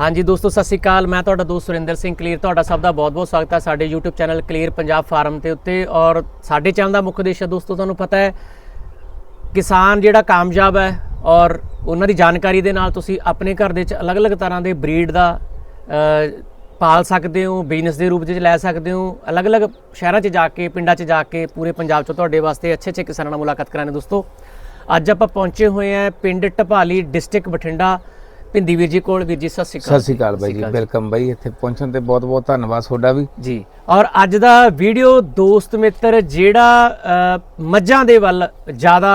ਹਾਂਜੀ ਦੋਸਤੋ, ਸਤਿ ਸ਼੍ਰੀ ਅਕਾਲ। ਮੈਂ ਤੁਹਾਡਾ ਦੋਸਤ ਸੁਰਿੰਦਰ ਸਿੰਘ ਕਲੀਅਰ। ਤੁਹਾਡਾ ਸਭ ਦਾ ਬਹੁਤ-ਬਹੁਤ ਸਵਾਗਤ ਹੈ ਸਾਡੇ YouTube channel clear Punjab farm ਤੇ ਉੱਤੇ। ਔਰ ਸਾਡੇ ਚੈਨਲ ਦਾ ਮੁੱਖ ਉਦੇਸ਼ ਹੈ ਦੋਸਤੋ, ਤੁਹਾਨੂੰ ਪਤਾ ਹੈ, ਕਿਸਾਨ ਜਿਹੜਾ ਕਾਮਯਾਬ ਹੈ ਔਰ ਉਹਨਾਂ ਦੀ ਜਾਣਕਾਰੀ ਦੇ ਨਾਲ ਤੁਸੀਂ ਆਪਣੇ ਘਰ ਦੇ ਵਿੱਚ ਅਲੱਗ-ਅਲੱਗ ਤਰ੍ਹਾਂ ਦੇ ਬਰੀਡ ਦਾ ਪਾਲ ਸਕਦੇ ਹੋ, ਬਿਜ਼ਨਸ ਦੇ ਰੂਪ ਵਿੱਚ ਲੈ ਸਕਦੇ ਹੋ। ਅਲੱਗ-ਅਲੱਗ ਸ਼ਹਿਰਾਂ 'ਚ ਜਾ ਕੇ, ਪਿੰਡਾਂ 'ਚ ਜਾ ਕੇ ਪੂਰੇ ਪੰਜਾਬ 'ਚ ਤੁਹਾਡੇ ਵਾਸਤੇ ਅੱਛੇ-ਅੱਛੇ ਕਿਸਾਨਾਂ ਨਾਲ ਮੁਲਾਕਾਤ ਕਰਾਣੇ ਦੋਸਤੋ। ਅੱਜ ਆਪਾਂ ਪਹੁੰਚੇ ਹੋਏ ਹਾਂ ਪਿੰਡ ਢਪਾਲੀ ਡਿਸਟ੍ਰਿਕਟ ਬਠਿੰਡਾ। ਭਿੰਦੀ ਵੀਰ ਜੀ ਕੋਲ ਵੀਰ ਜੀ ਸਤਿ ਸ਼੍ਰੀ ਅਕਾਲ। ਸਤਿ ਸ਼੍ਰੀ ਅਕਾਲ ਬਾਈ ਜੀ ਵੈਲਕਮ ਬਾਈ ਇੱਥੇ ਪਹੁੰਚਣ ਤੇ ਬਹੁਤ ਬਹੁਤ ਧੰਨਵਾਦ ਤੁਹਾਡਾ ਵੀ। ਜੀ ਔਰ ਅੱਜ ਦਾ ਵੀਡੀਓ ਦੋਸਤ ਮਿੱਤਰ ਜਿਹੜਾ ਮੱਝਾਂ ਦੇ ਵੱਲ ਜ਼ਿਆਦਾ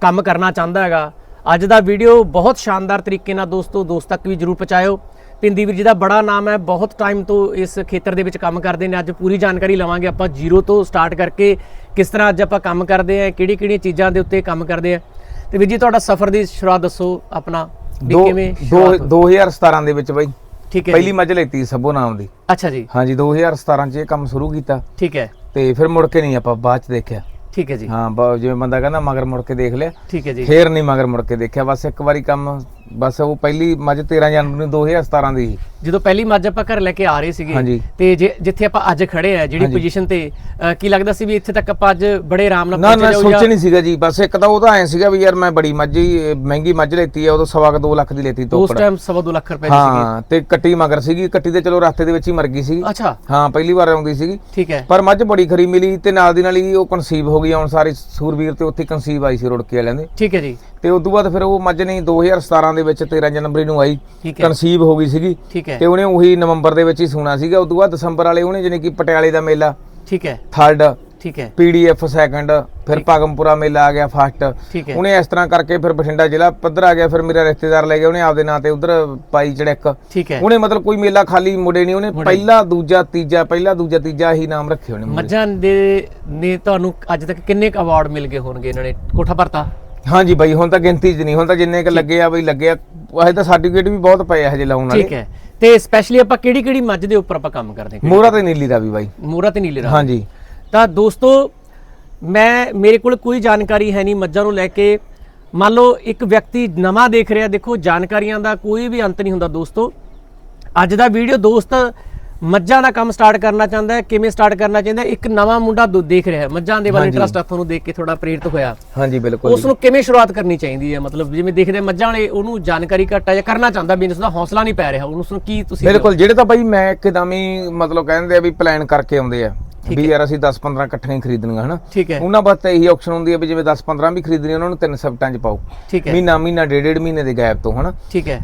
ਕੰਮ ਕਰਨਾ ਚਾਹੁੰਦਾ ਹੈਗਾ ਅੱਜ ਦਾ ਵੀਡੀਓ ਬਹੁਤ ਸ਼ਾਨਦਾਰ ਤਰੀਕੇ ਨਾਲ ਦੋਸਤੋ ਦੋਸਤ ਤੱਕ ਵੀ ਜਰੂਰ ਪਹੁੰਚਾਇਓ। ਪਿੰਦੀ ਵੀਰ ਜੀ ਦਾ ਬੜਾ ਨਾਮ ਹੈ ਬਹੁਤ ਟਾਈਮ ਤੋਂ ਇਸ ਖੇਤਰ ਦੇ ਵਿੱਚ ਕੰਮ ਕਰਦੇ ਨੇ ਅੱਜ ਪੂਰੀ ਜਾਣਕਾਰੀ ਲਵਾਂਗੇ ਆਪਾਂ ਜ਼ੀਰੋ ਤੋਂ ਸਟਾਰਟ ਕਰਕੇ ਕਿਸ ਤਰ੍ਹਾਂ ਅੱਜ ਆਪਾਂ ਕੰਮ ਕਰਦੇ ਆ ਕਿਹੜੀ ਕਿਹੜੀਆਂ ਚੀਜ਼ਾਂ ਦੇ ਉੱਤੇ ਕੰਮ ਕਰਦੇ ਆ। ਤੇ ਵੀਰ ਜੀ ਤੁਹਾਡਾ ਸਫ਼ਰ ਦੀ ਸ਼ੁਰੂਆਤ ਦੱਸੋ ਆਪਣਾ। ਵੀ ਦੋ ਕਿਵੇਂ ਦੋ- ਸ਼ੁਰੂਆਤ ਹੋਈ? 2017 ਦੇ ਵਿੱਚ ਬਾਈ ਠੀਕ ਹੈ ਪਹਿਲੀ। ਮੱਝ ਲੈਤੀ ਸਭੋ ਨਾਮ ਦੀ। ਅੱਛਾ ਜੀ। ਹਾਂਜੀ 2017 ਚ ਇਹ ਕੰਮ ਸ਼ੁਰੂ ਕੀਤਾ। ਠੀਕ ਹੈ। ਤੇ ਫਿਰ ਮੁੜ ਕੇ ਨਹੀਂ ਆਪਾਂ ਬਾਅਦ ਚ ਦੇਖਿਆ। ਠੀਕ ਹੈ ਜੀ। ਹਾਂ ਜਿਵੇਂ ਬੰਦਾ ਕਹਿੰਦਾ ਮਗਰ ਮੁੜ ਕੇ ਦੇਖ ਲਿਆ। ਠੀਕ ਹੈ ਜੀ। ਫੇਰ ਨਹੀਂ ਮਗਰ ਮੁੜ ਕੇ ਦੇਖਿਆ। ਬਸ ਇੱਕ ਵਾਰੀ ਕੰਮ ਬਸ ਉਹ ਪਹਿਲੀ ਮੱਝ 13 ਜਨਵਰੀ ਨੂੰ 2017 ਦੀ ਸੀ। ਜਦੋਂ ਪਹਿਲੀ ਮੱਝ ਆਪਾਂ ਘਰ ਲੈ ਕੇ ਆ ਰਹੇ ਸੀਗੇ ਹਾਂਜੀ। ਤੇ ਜੇ ਜਿੱਥੇ ਆਪਾਂ ਅੱਜ ਖੜੇ ਆ ਜਿਹੜੀ ਹਾਂਜੀ। ਪੋਜੀਸ਼ਨ ਤੇ ਕੀ ਲੱਗਦਾ ਸੀ ਵੀ ਇੱਥੇ ਤੱਕ ਆਪਾਂ ਅੱਜ ਬੜੇ ਆਰਾਮ ਨਾਲ ਨਾ ਪਹੁੰਚ ਨਾ ਜਾਊ ਸੋਚ ਨਹੀਂ ਸੀਗਾ ਜੀ ਬਸ ਇੱਕ ਤਾਂ ਉਹ ਤਾਂ ਐ ਸੀਗਾ ਵੀ ਯਾਰ ਮੈਂ ਬੜੀ ਮੱਝ ਹੀ ਇਹ ਮਹਿੰਗੀ ਮੱਝ ਲੈਤੀ ਆ ਉਦੋਂ ਸਵਾ ਕੁ ਦੋ ਲੱਖ ਦੀ ਲੈਤੀ ਉਸ ਤੋਕੜ ਟਾਈਮ ਸਵਾ ਦੋ ਲੱਖ ਰੁਪਏ ਦੀ ਸੀਗੀ। ਹਾਂ ਤੇ ਕੱਟੀ ਮਗਰ ਸੀਗੀ ਕੱਟੀ ਤੇ ਚਲੋ ਰਸਤੇ ਦੇ ਵਿੱਚ ਹੀ ਮਰ ਗਈ ਸੀਗੀ। ਅੱਛਾ। ਹਾਂ ਪਹਿਲੀ ਵਾਰ ਆਉਂਦੀ ਸੀਗੀ। ਠੀਕ ਹੈ। ਪਰ ਮੱਝ ਬੜੀ ਖਰੀ ਮਿਲੀ ਤੇ ਨਾਲ ਦੀ ਨਾਲ ਹੀ ਉਹ ਕਨਸੀਵ ਹੋ ਗਈ ਹੁਣ ਸਾਰੀ ਸੂਰਵੀਰ ਤੇ ਉੱਥੇ ਕਨਸੀਵ ਆਈ ਸੀ ਰੁੜਕੇ ਵਾਲਿਆਂ ਦੇ। ਠੀਕ ਹੈ ਜੀ। ਤੇ ਉਸ ਤੋਂ ਬਾਅਦ ਫਿਰ ਉਹ ਮੱਝ ਨਹੀਂ 2017 ਦੇ ਵਿੱਚ 13 ਜਨਵਰੀ ਨੂੰ ਆਈ ਕਨਸੀਵ ਹੋ। ਗਈ ਸੀਗੀ। ਤੇ ਉਹਨੇ ਉਹੀ ਨਵੰਬਰ ਦੇ ਵਿੱਚ ਹੀ ਸੁਣਾ ਸੀਗਾ। ਉਸ ਤੋਂ ਬਾਅਦ ਦਸੰਬਰ ਵਾਲੇ ਉਹਨੇ ਜਾਣੀ ਕਿ ਪਟਿਆਲੇ ਦਾ ਮੇਲਾ ਠੀਕ ਹੈ। ਥਰਡ ਠੀਕ ਹੈ। ਪੀਡੀਐਫ ਸੈਕੰਡ ਫਿਰ ਪਾਗਮਪੁਰਾ ਮੇਲਾ ਆ ਗਿਆ ਫਸਟ ਉਹਨੇ ਇਸ ਤਰ੍ਹਾਂ ਕਰਕੇ ਫਿਰ ਬਠਿੰਡਾ ਜ਼ਿਲ੍ਹਾ ਪੱਧਰ ਆ ਗਿਆ ਫਿਰ ਮੇਰਾ ਰਿਸ਼ਤੇਦਾਰ ਲੈ ਗਿਆ ਉਹਨੇ ਆਪਦੇ ਨਾਂ ਤੇ ਉਧਰ ਪਾਈ ਚੜਕ। ਉਹਨੇ ਮਤਲਬ ਕੋਈ ਮੇਲਾ ਖਾਲੀ ਮੁੰਡੇ ਨਹੀਂ ਉਹਨੇ ਪਹਿਲਾ ਦੂਜਾ ਤੀਜਾ ਪਹਿਲਾ ਦੂਜਾ ਤੀਜਾ ਹੀ ਨਾਮ ਰੱਖੇ ਉਹਨੇ। ਮੱਝਾਂ ਦੇ ਨੇ ਤੁਹਾਨੂੰ ਅੱਜ ਤੱਕ ਕਿੰਨੇ ਕ ਅਵਾਰਡ ਮਿਲ ਗਏ ਹੋਣਗੇ ਇਹਨਾਂ ਨੇ? ਕੋਠਾ ਭਰਤਾ? ਹਾਂਜੀ ਬਾਈ ਹੁਣ ਤਾਂ ਗਿਣਤੀ 'ਚ ਨਹੀਂ ਹੁਣ ਤਾਂ ਜਿੰਨੇ ਕ ਲੱਗੇ ਆ ਬਈ ਲੱਗੇ ਆ ਅਜੇ ਤਾਂ ਸਰਟੀਫਿਕੇਟ ਵੀ ਬਹੁਤ ਪਏ ਆ ਹਜੇ ਲਾਉਣ ਵਾਲੇ। ਠੀਕ ਹੈ। ਤੇ ਸਪੈਸ਼ਲੀ ਆਪਾਂ ਕਿਹੜੀ ਕਿਹੜੀ ਮੱਝ ਦੇ ਉੱਪਰ ਆਪਾਂ ਕੰਮ ਕਰਦੇ ਹਾਂ? ਮੋਹਰਾ ਤੇ ਨੀਲੀ ਦਾ ਵੀ ਬਾਈ। ਮੋਰਾ ਤੇ ਨੀਲੇ ਰੰਗ ਹਾਂਜੀ। ਤਾਂ ਦੋਸਤੋ ਮੈਂ ਮੇਰੇ ਕੋਲ ਕੋਈ ਜਾਣਕਾਰੀ ਹੈ ਨਹੀਂ ਮੱਝਾਂ ਨੂੰ ਲੈ ਕੇ। ਮੰਨ ਲਓ ਇੱਕ ਵਿਅਕਤੀ ਨਵਾਂ ਦੇਖ ਰਿਹਾ ਦੇਖੋ ਜਾਣਕਾਰੀਆਂ ਦਾ ਕੋਈ ਵੀ ਅੰਤ ਨਹੀਂ ਹੁੰਦਾ ਦੋਸਤੋ। ਅੱਜ ਦਾ ਵੀਡੀਓ ਦੋਸਤ ਮੱਝਾਂ ਦਾ ਕੰਮ ਸਟਾਰਟ ਕਰਨਾ ਚਾਹੁੰਦਾ ਹੈ ਕਿਵੇਂ ਸਟਾਰਟ ਕਰਨਾ ਚਾਹੁੰਦਾ ਹੈ? ਇੱਕ ਨਵਾਂ ਮੁੰਡਾ ਦੋ- ਦੇਖ ਰਿਹਾ ਹੈ। ਮੱਝਾਂ ਦੇ ਵੱਲ ਇੰਟਰਸਟ ਆ ਤੁਹਾਨੂੰ ਦੇਖ ਕੇ ਥੋੜਾ ਪ੍ਰੇਰਿਤ ਹੋਇਆ। ਹਾਂਜੀ ਬਿਲਕੁਲ ਉਸ ਨੂੰ ਕਿਵੇਂ ਸ਼ੁਰੂਆਤ ਕਰਨੀ ਚਾਹੀਦੀ ਹੈ? ਮਤਲਬ ਜਿਵੇਂ ਦੇਖਦੇ ਹਾਂ ਮੱਝਾਂ ਵਾਲੇ ਉਹਨੂੰ ਜਾਣਕਾਰੀ ਘੱਟ ਹੈ ਜਾਂ ਕਰਨਾ ਚਾਹੁੰਦਾ ਬਿਜ਼ਨਸ ਦਾ ਹੌਸਲਾ ਨਹੀਂ ਪੈ ਰਿਹਾ। ਉਹਨੂੰ ਉਸ ਨੂੰ ਕੀ ਤੁਸੀਂ ਬਿਲਕੁਲ ਜਿਹੜੇ ਤਾਂ ਬਾਈ ਮੈਂ ਇੱਕਦਮ ਹੀ ਮਤਲਬ ਕਹਿੰਦੇ ਆ ਵੀ ਪਲਾਨ ਕਰਕੇ ਆਉਂਦੇ ਆ। ਵੀ ਯਾਰ ਅਸੀਂ 10 15 ਇਕੱਠੀਆਂ ਹੀ ਖਰੀਦਣੀਆਂ ਹਨਾ? ਉਹਨਾਂ ਵਾਸਤੇ ਇਹੀ ਆਪਸ਼ਨ ਹੁੰਦੀ ਹੈ ਵੀ ਜਿਵੇਂ 10 15 ਵੀ ਖਰੀਦਣੀ ਉਹਨਾਂ ਨੂੰ ਤਿੰਨ ਸਬਟਾਂ 'ਚ ਪਾਓ। ਮਹੀਨਾ ਮਹੀਨਾ ਡੇਢ ਡੇਢ ਮਹੀਨੇ ਦੇ ਗੈਪ ਤੋਂ ਹਨਾ?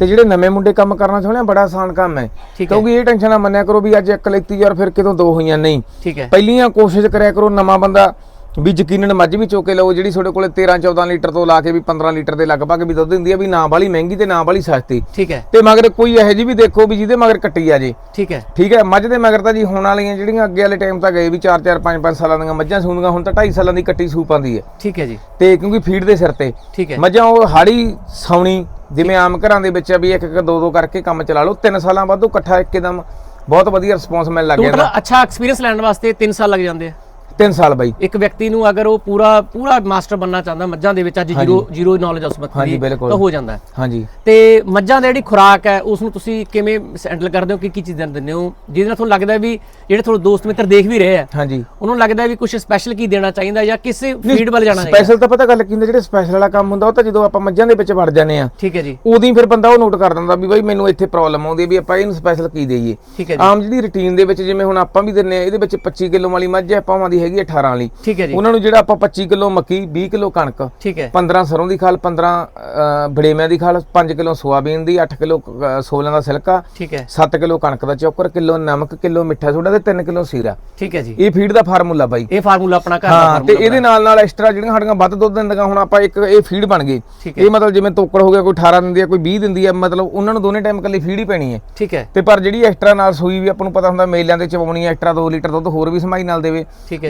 ਤੇ ਜਿਹੜੇ ਨਵੇਂ ਮੁੰਡੇ ਕੰਮ ਕਰਨਾ ਚਾਹੁੰਦੇ ਆ ਬੜਾ ਆਸਾਨ ਕੰਮ ਹੈ। ਕਿਉਂਕਿ ਇਹ ਟੈਨਸ਼ਨ ਨਾ ਮੰਨਿਆ ਕਰੋ ਵੀ ਅੱਜ ਇੱਕ ਲੈਤੀ ਯਾਰ ਫਿਰ ਕਿਤੋਂ ਦੋ ਹੋਈਆਂ ਨਹੀਂ। ਪਹਿਲੀਆਂ ਕੋਸ਼ਿਸ਼ ਕਰਿਆ ਕਰੋ ਨਵਾਂ ਬੰਦਾ ਵੀ ਯਕੀਨਨ ਮੱਝ ਵੀ ਚੋਕੇ ਲਓ ਜਿਹੜੀ ਤੁਹਾਡੇ ਕੋਲੇ 13 14 ਲੀਟਰ ਤੋਂ ਲਾ ਕੇ ਵੀ 15 ਲੀਟਰ ਦੇ ਲਗਭਗ ਵੀ ਦੁੱਧ ਦਿੰਦੀ ਆ ਵੀ ਨਾ ਵਾਲੀ ਮਹਿੰਗੀ ਤੇ ਨਾ ਵਾਲੀ ਸਸਤੀ। ਠੀਕ ਹੈ। ਤੇ ਮਗਰ ਕੋਈ ਇਹੋ ਜਿਹੀ ਵੀ ਦੇਖੋ ਵੀ ਜਿਹਦੇ ਮਗਰ ਕੱਟੀ ਆ ਜੇ। ਠੀਕ ਹੈ। ਠੀਕ ਹੈ ਮੱਝ ਦੇ ਮਗਰ ਤਾਂ ਜੀ ਹੋਣ ਵਾਲੀਆਂ ਜਿਹੜੀਆਂ ਅੱਗੇ ਵਾਲੇ ਟਾਈਮ ਤਾਂ ਗਏ ਵੀ 4 4 5 5 ਸਾਲਾਂ ਦੀਆਂ ਮੱਝਾਂ ਸੂਣੀਆਂ ਹੁਣ ਤਾਂ 2.5 ਸਾਲਾਂ ਦੀ ਕੱਟੀ ਸੂ ਪਾਉਂਦੀ ਹੈ। ਠੀਕ ਹੈ ਜੀ। ਤੇ ਕਿਉਂਕਿ ਫੀਡ ਦੇ ਸਿਰ ਤੇ ਠੀਕ ਹੈ। ਮੱਝਾਂ ਉਹ ਹਾੜੀ ਸੌਣੀ ਜਿਵੇਂ ਆਮ ਘਰਾਂ ਦੇ ਵਿੱਚ ਆ ਵੀ ਇੱਕ ਇੱਕ ਦੋ ਦੋ ਕਰਕੇ ਕੰਮ ਚਲਾ ਲਓ 3 ਸਾਲਾਂ ਬਾਅਦ ਉਹ ਇਕੱਠਾ ਇੱਕਦਮ ਬਹੁਤ ਵਧੀਆ ਰਿਸਪੌਂਸ ਮਿਲਣ ਲੱਗ ਟੋਟਲ ਗਿਆ ਅੱਛਾ ਐਕਸਪੀਰੀਅੰਸ ਲੈਣ ਵਾਸਤੇ 3 ਸਾਲ ਲੱਗ ਜਾਂਦੇ ਆ। 3 ਸਾਲ ਬਾਈ। ਇੱਕ ਵਿਅਕਤੀ ਨੂੰ ਅਗਰ ਉਹ ਪੂਰਾ ਪੂਰਾ ਮਾਸਟਰ ਬੰਨਣਾ ਚਾਹੁੰਦਾ ਮੱਝਾਂ ਦੇ ਵਿੱਚ ਅੱਜ ਜ਼ੀਰੋ ਜ਼ੀਰੋ ਨੌਲੇਜ ਉਸ ਮਤ ਦੀ। ਤਾਂ ਹੋ ਜਾਂਦਾ ਹੈ। ਹਾਂਜੀ। ਤੇ ਮੱਝਾਂ ਦੀ ਜਿਹੜੀ ਖੁਰਾਕ ਹੈ ਉਸ ਨੂੰ ਤੁਸੀਂ ਕਿਵੇਂ ਹੈਂਡਲ ਕਰਦੇ ਹੋ? ਕੀ ਕੀ ਚੀਜ਼ਾਂ ਦਿੰਦੇ ਹੋ? ਜਿਹਦੇ ਨਾਲ ਤੁਹਾਨੂੰ ਲੱਗਦਾ ਵੀ ਜਿਹੜੇ ਤੁਹਾਡੇ ਦੋਸਤ ਮਿੱਤਰ ਦੇਖ ਵੀ ਰਹੇ ਆ ਹਾਂਜੀ। ਉਹਨੂੰ ਲੱਗਦਾ ਵੀ ਕੁਝ ਸਪੈਸ਼ਲ ਕੀ ਦੇਣਾ ਚਾਹੀਦਾ ਜਾਂ ਕਿਸੇ ਫੀਡ ਵੱਲ ਜਾਣਾ ਚਾਹੀਦਾ? ਸਪੈਸ਼ਲ ਤਾਂ ਪਤਾ ਗੱਲ ਕੀ ਹੁੰਦਾ ਜਿਹੜੇ ਸਪੈਸ਼ਲ ਵਾਲਾ ਕੰਮ ਹੁੰਦਾ ਉਹ ਤਾਂ ਜਦੋਂ ਆਪਾਂ ਮੱਝਾਂ ਦੇ ਵਿੱਚ ਵੜ ਜਾਂਦੇ ਆ ਠੀਕ ਹੈ ਜੀ। ਉਦੋਂ ਹੀ ਫਿਰ ਬੰਦਾ ਉਹ ਨੋਟ ਕਰ ਦਿੰਦਾ ਵੀ ਬਾਈ ਮੈਨੂੰ ਇੱਥੇ ਪ੍ਰੋਬਲਮ ਆਉਂਦੀ ਵੀ ਆਪਾਂ ਇਹਨੂੰ ਸਪੈਸ਼ਲ ਕੀ ਦੇਈਏ। ਆਮ ਜਿਹੜੀ ਰੁਟੀਨ ਦੇ ਵਿੱਚ ਜਿਵੇਂ ਹੁਣ ਆਪਾਂ ਵੀ ਦਿੰਨੇ ਆ ਇਹਦੇ ਵਿੱਚ 25 ਕਿਲੋ ਵਾਲੀ ਮੱਝ ਹੈ ਪਾਵਾਂ ਦੀ ਹੈਗੀ 18 ਵਾਲੀ। ਠੀਕ ਹੈ ਜੀ। ਉਹਨਾਂ ਨੂੰ ਜਿਹੜਾ ਆਪਾਂ 25 ਕਿਲੋ ਮੱਕੀ 20 ਕਿਲੋ ਕਣਕ ਠੀਕ ਹੈ। 15 ਸਰੋਂ ਦੀ ਖਾਲ 15 ਅ, ਬੜੇਮਿਆਂ ਦੀ ਖਾਲ 5 ਕਿਲੋ ਸੋਆਬੀਨ ਦੀ 8 ਕਿਲੋ ਸੋਲਾਂ ਦਾ ਸਿਲਕਾ ਠੀਕ ਹੈ। 7 ਕਿਲੋ ਕਣਕ ਦਾ ਚੋਕਰ ਕਿਲੋ ਨਮਕ ਕਿਲੋ ਮਿੱਠਾ ਸੋਡਾ ਤੇ 3 ਕਿਲੋ ਸੀਰਾ। ਠੀਕ ਹੈ ਜੀ। ਇਹ ਫੀਡ ਦਾ ਫਾਰਮੂਲਾ ਬਾਈ। ਇਹ ਫਾਰਮੂਲਾ ਆਪਣਾ ਘਰ ਦਾ ਹਾਂ ਤੇ ਇਹਦੇ ਨਾਲ ਨਾਲ ਐਕਸਟਰਾ ਜਿਹੜੀਆਂ ਸਾਡੀਆਂ ਵੱਧ ਦੁੱਧ ਦਿੰਦੀਆਂ ਹੁਣ ਆਪਾਂ ਇੱਕ ਇਹ ਫੀਡ ਬਣ ਗਈ। ਇਹ ਮਤਲਬ ਜਿਵੇਂ ਤੋਕੜ ਹੋ ਗਿਆ ਕੋਈ 18 ਦਿੰਦੀ ਹੈ ਕੋਈ 20 ਦਿੰਦੀ ਹੈ ਮਤਲਬ ਉਹਨਾਂ ਨੂੰ ਦੋਨੇ ਟਾਈਮ ਕੱਲੀ ਫੀਡ ਹੀ ਪੈਣੀ ਹੈ। ਠੀਕ ਹੈ। ਤੇ ਪਰ ਜਿਹੜੀ ਐਕਸਟਰਾ ਨਾਲ ਸੂਈ ਵੀ ਆਪਾਂ ਨੂੰ ਪਤਾ ਹੁੰਦਾ ਮੇਲਿਆਂ ਦੇ ਚਵਾਉਣੀ ਐਕਸਟਰਾ 2 ਲੀਟਰ ਦੁੱਧ ਹੋਰ ਵੀ ਸਮਾਈ ਨਾਲ ਦੇਵੇ।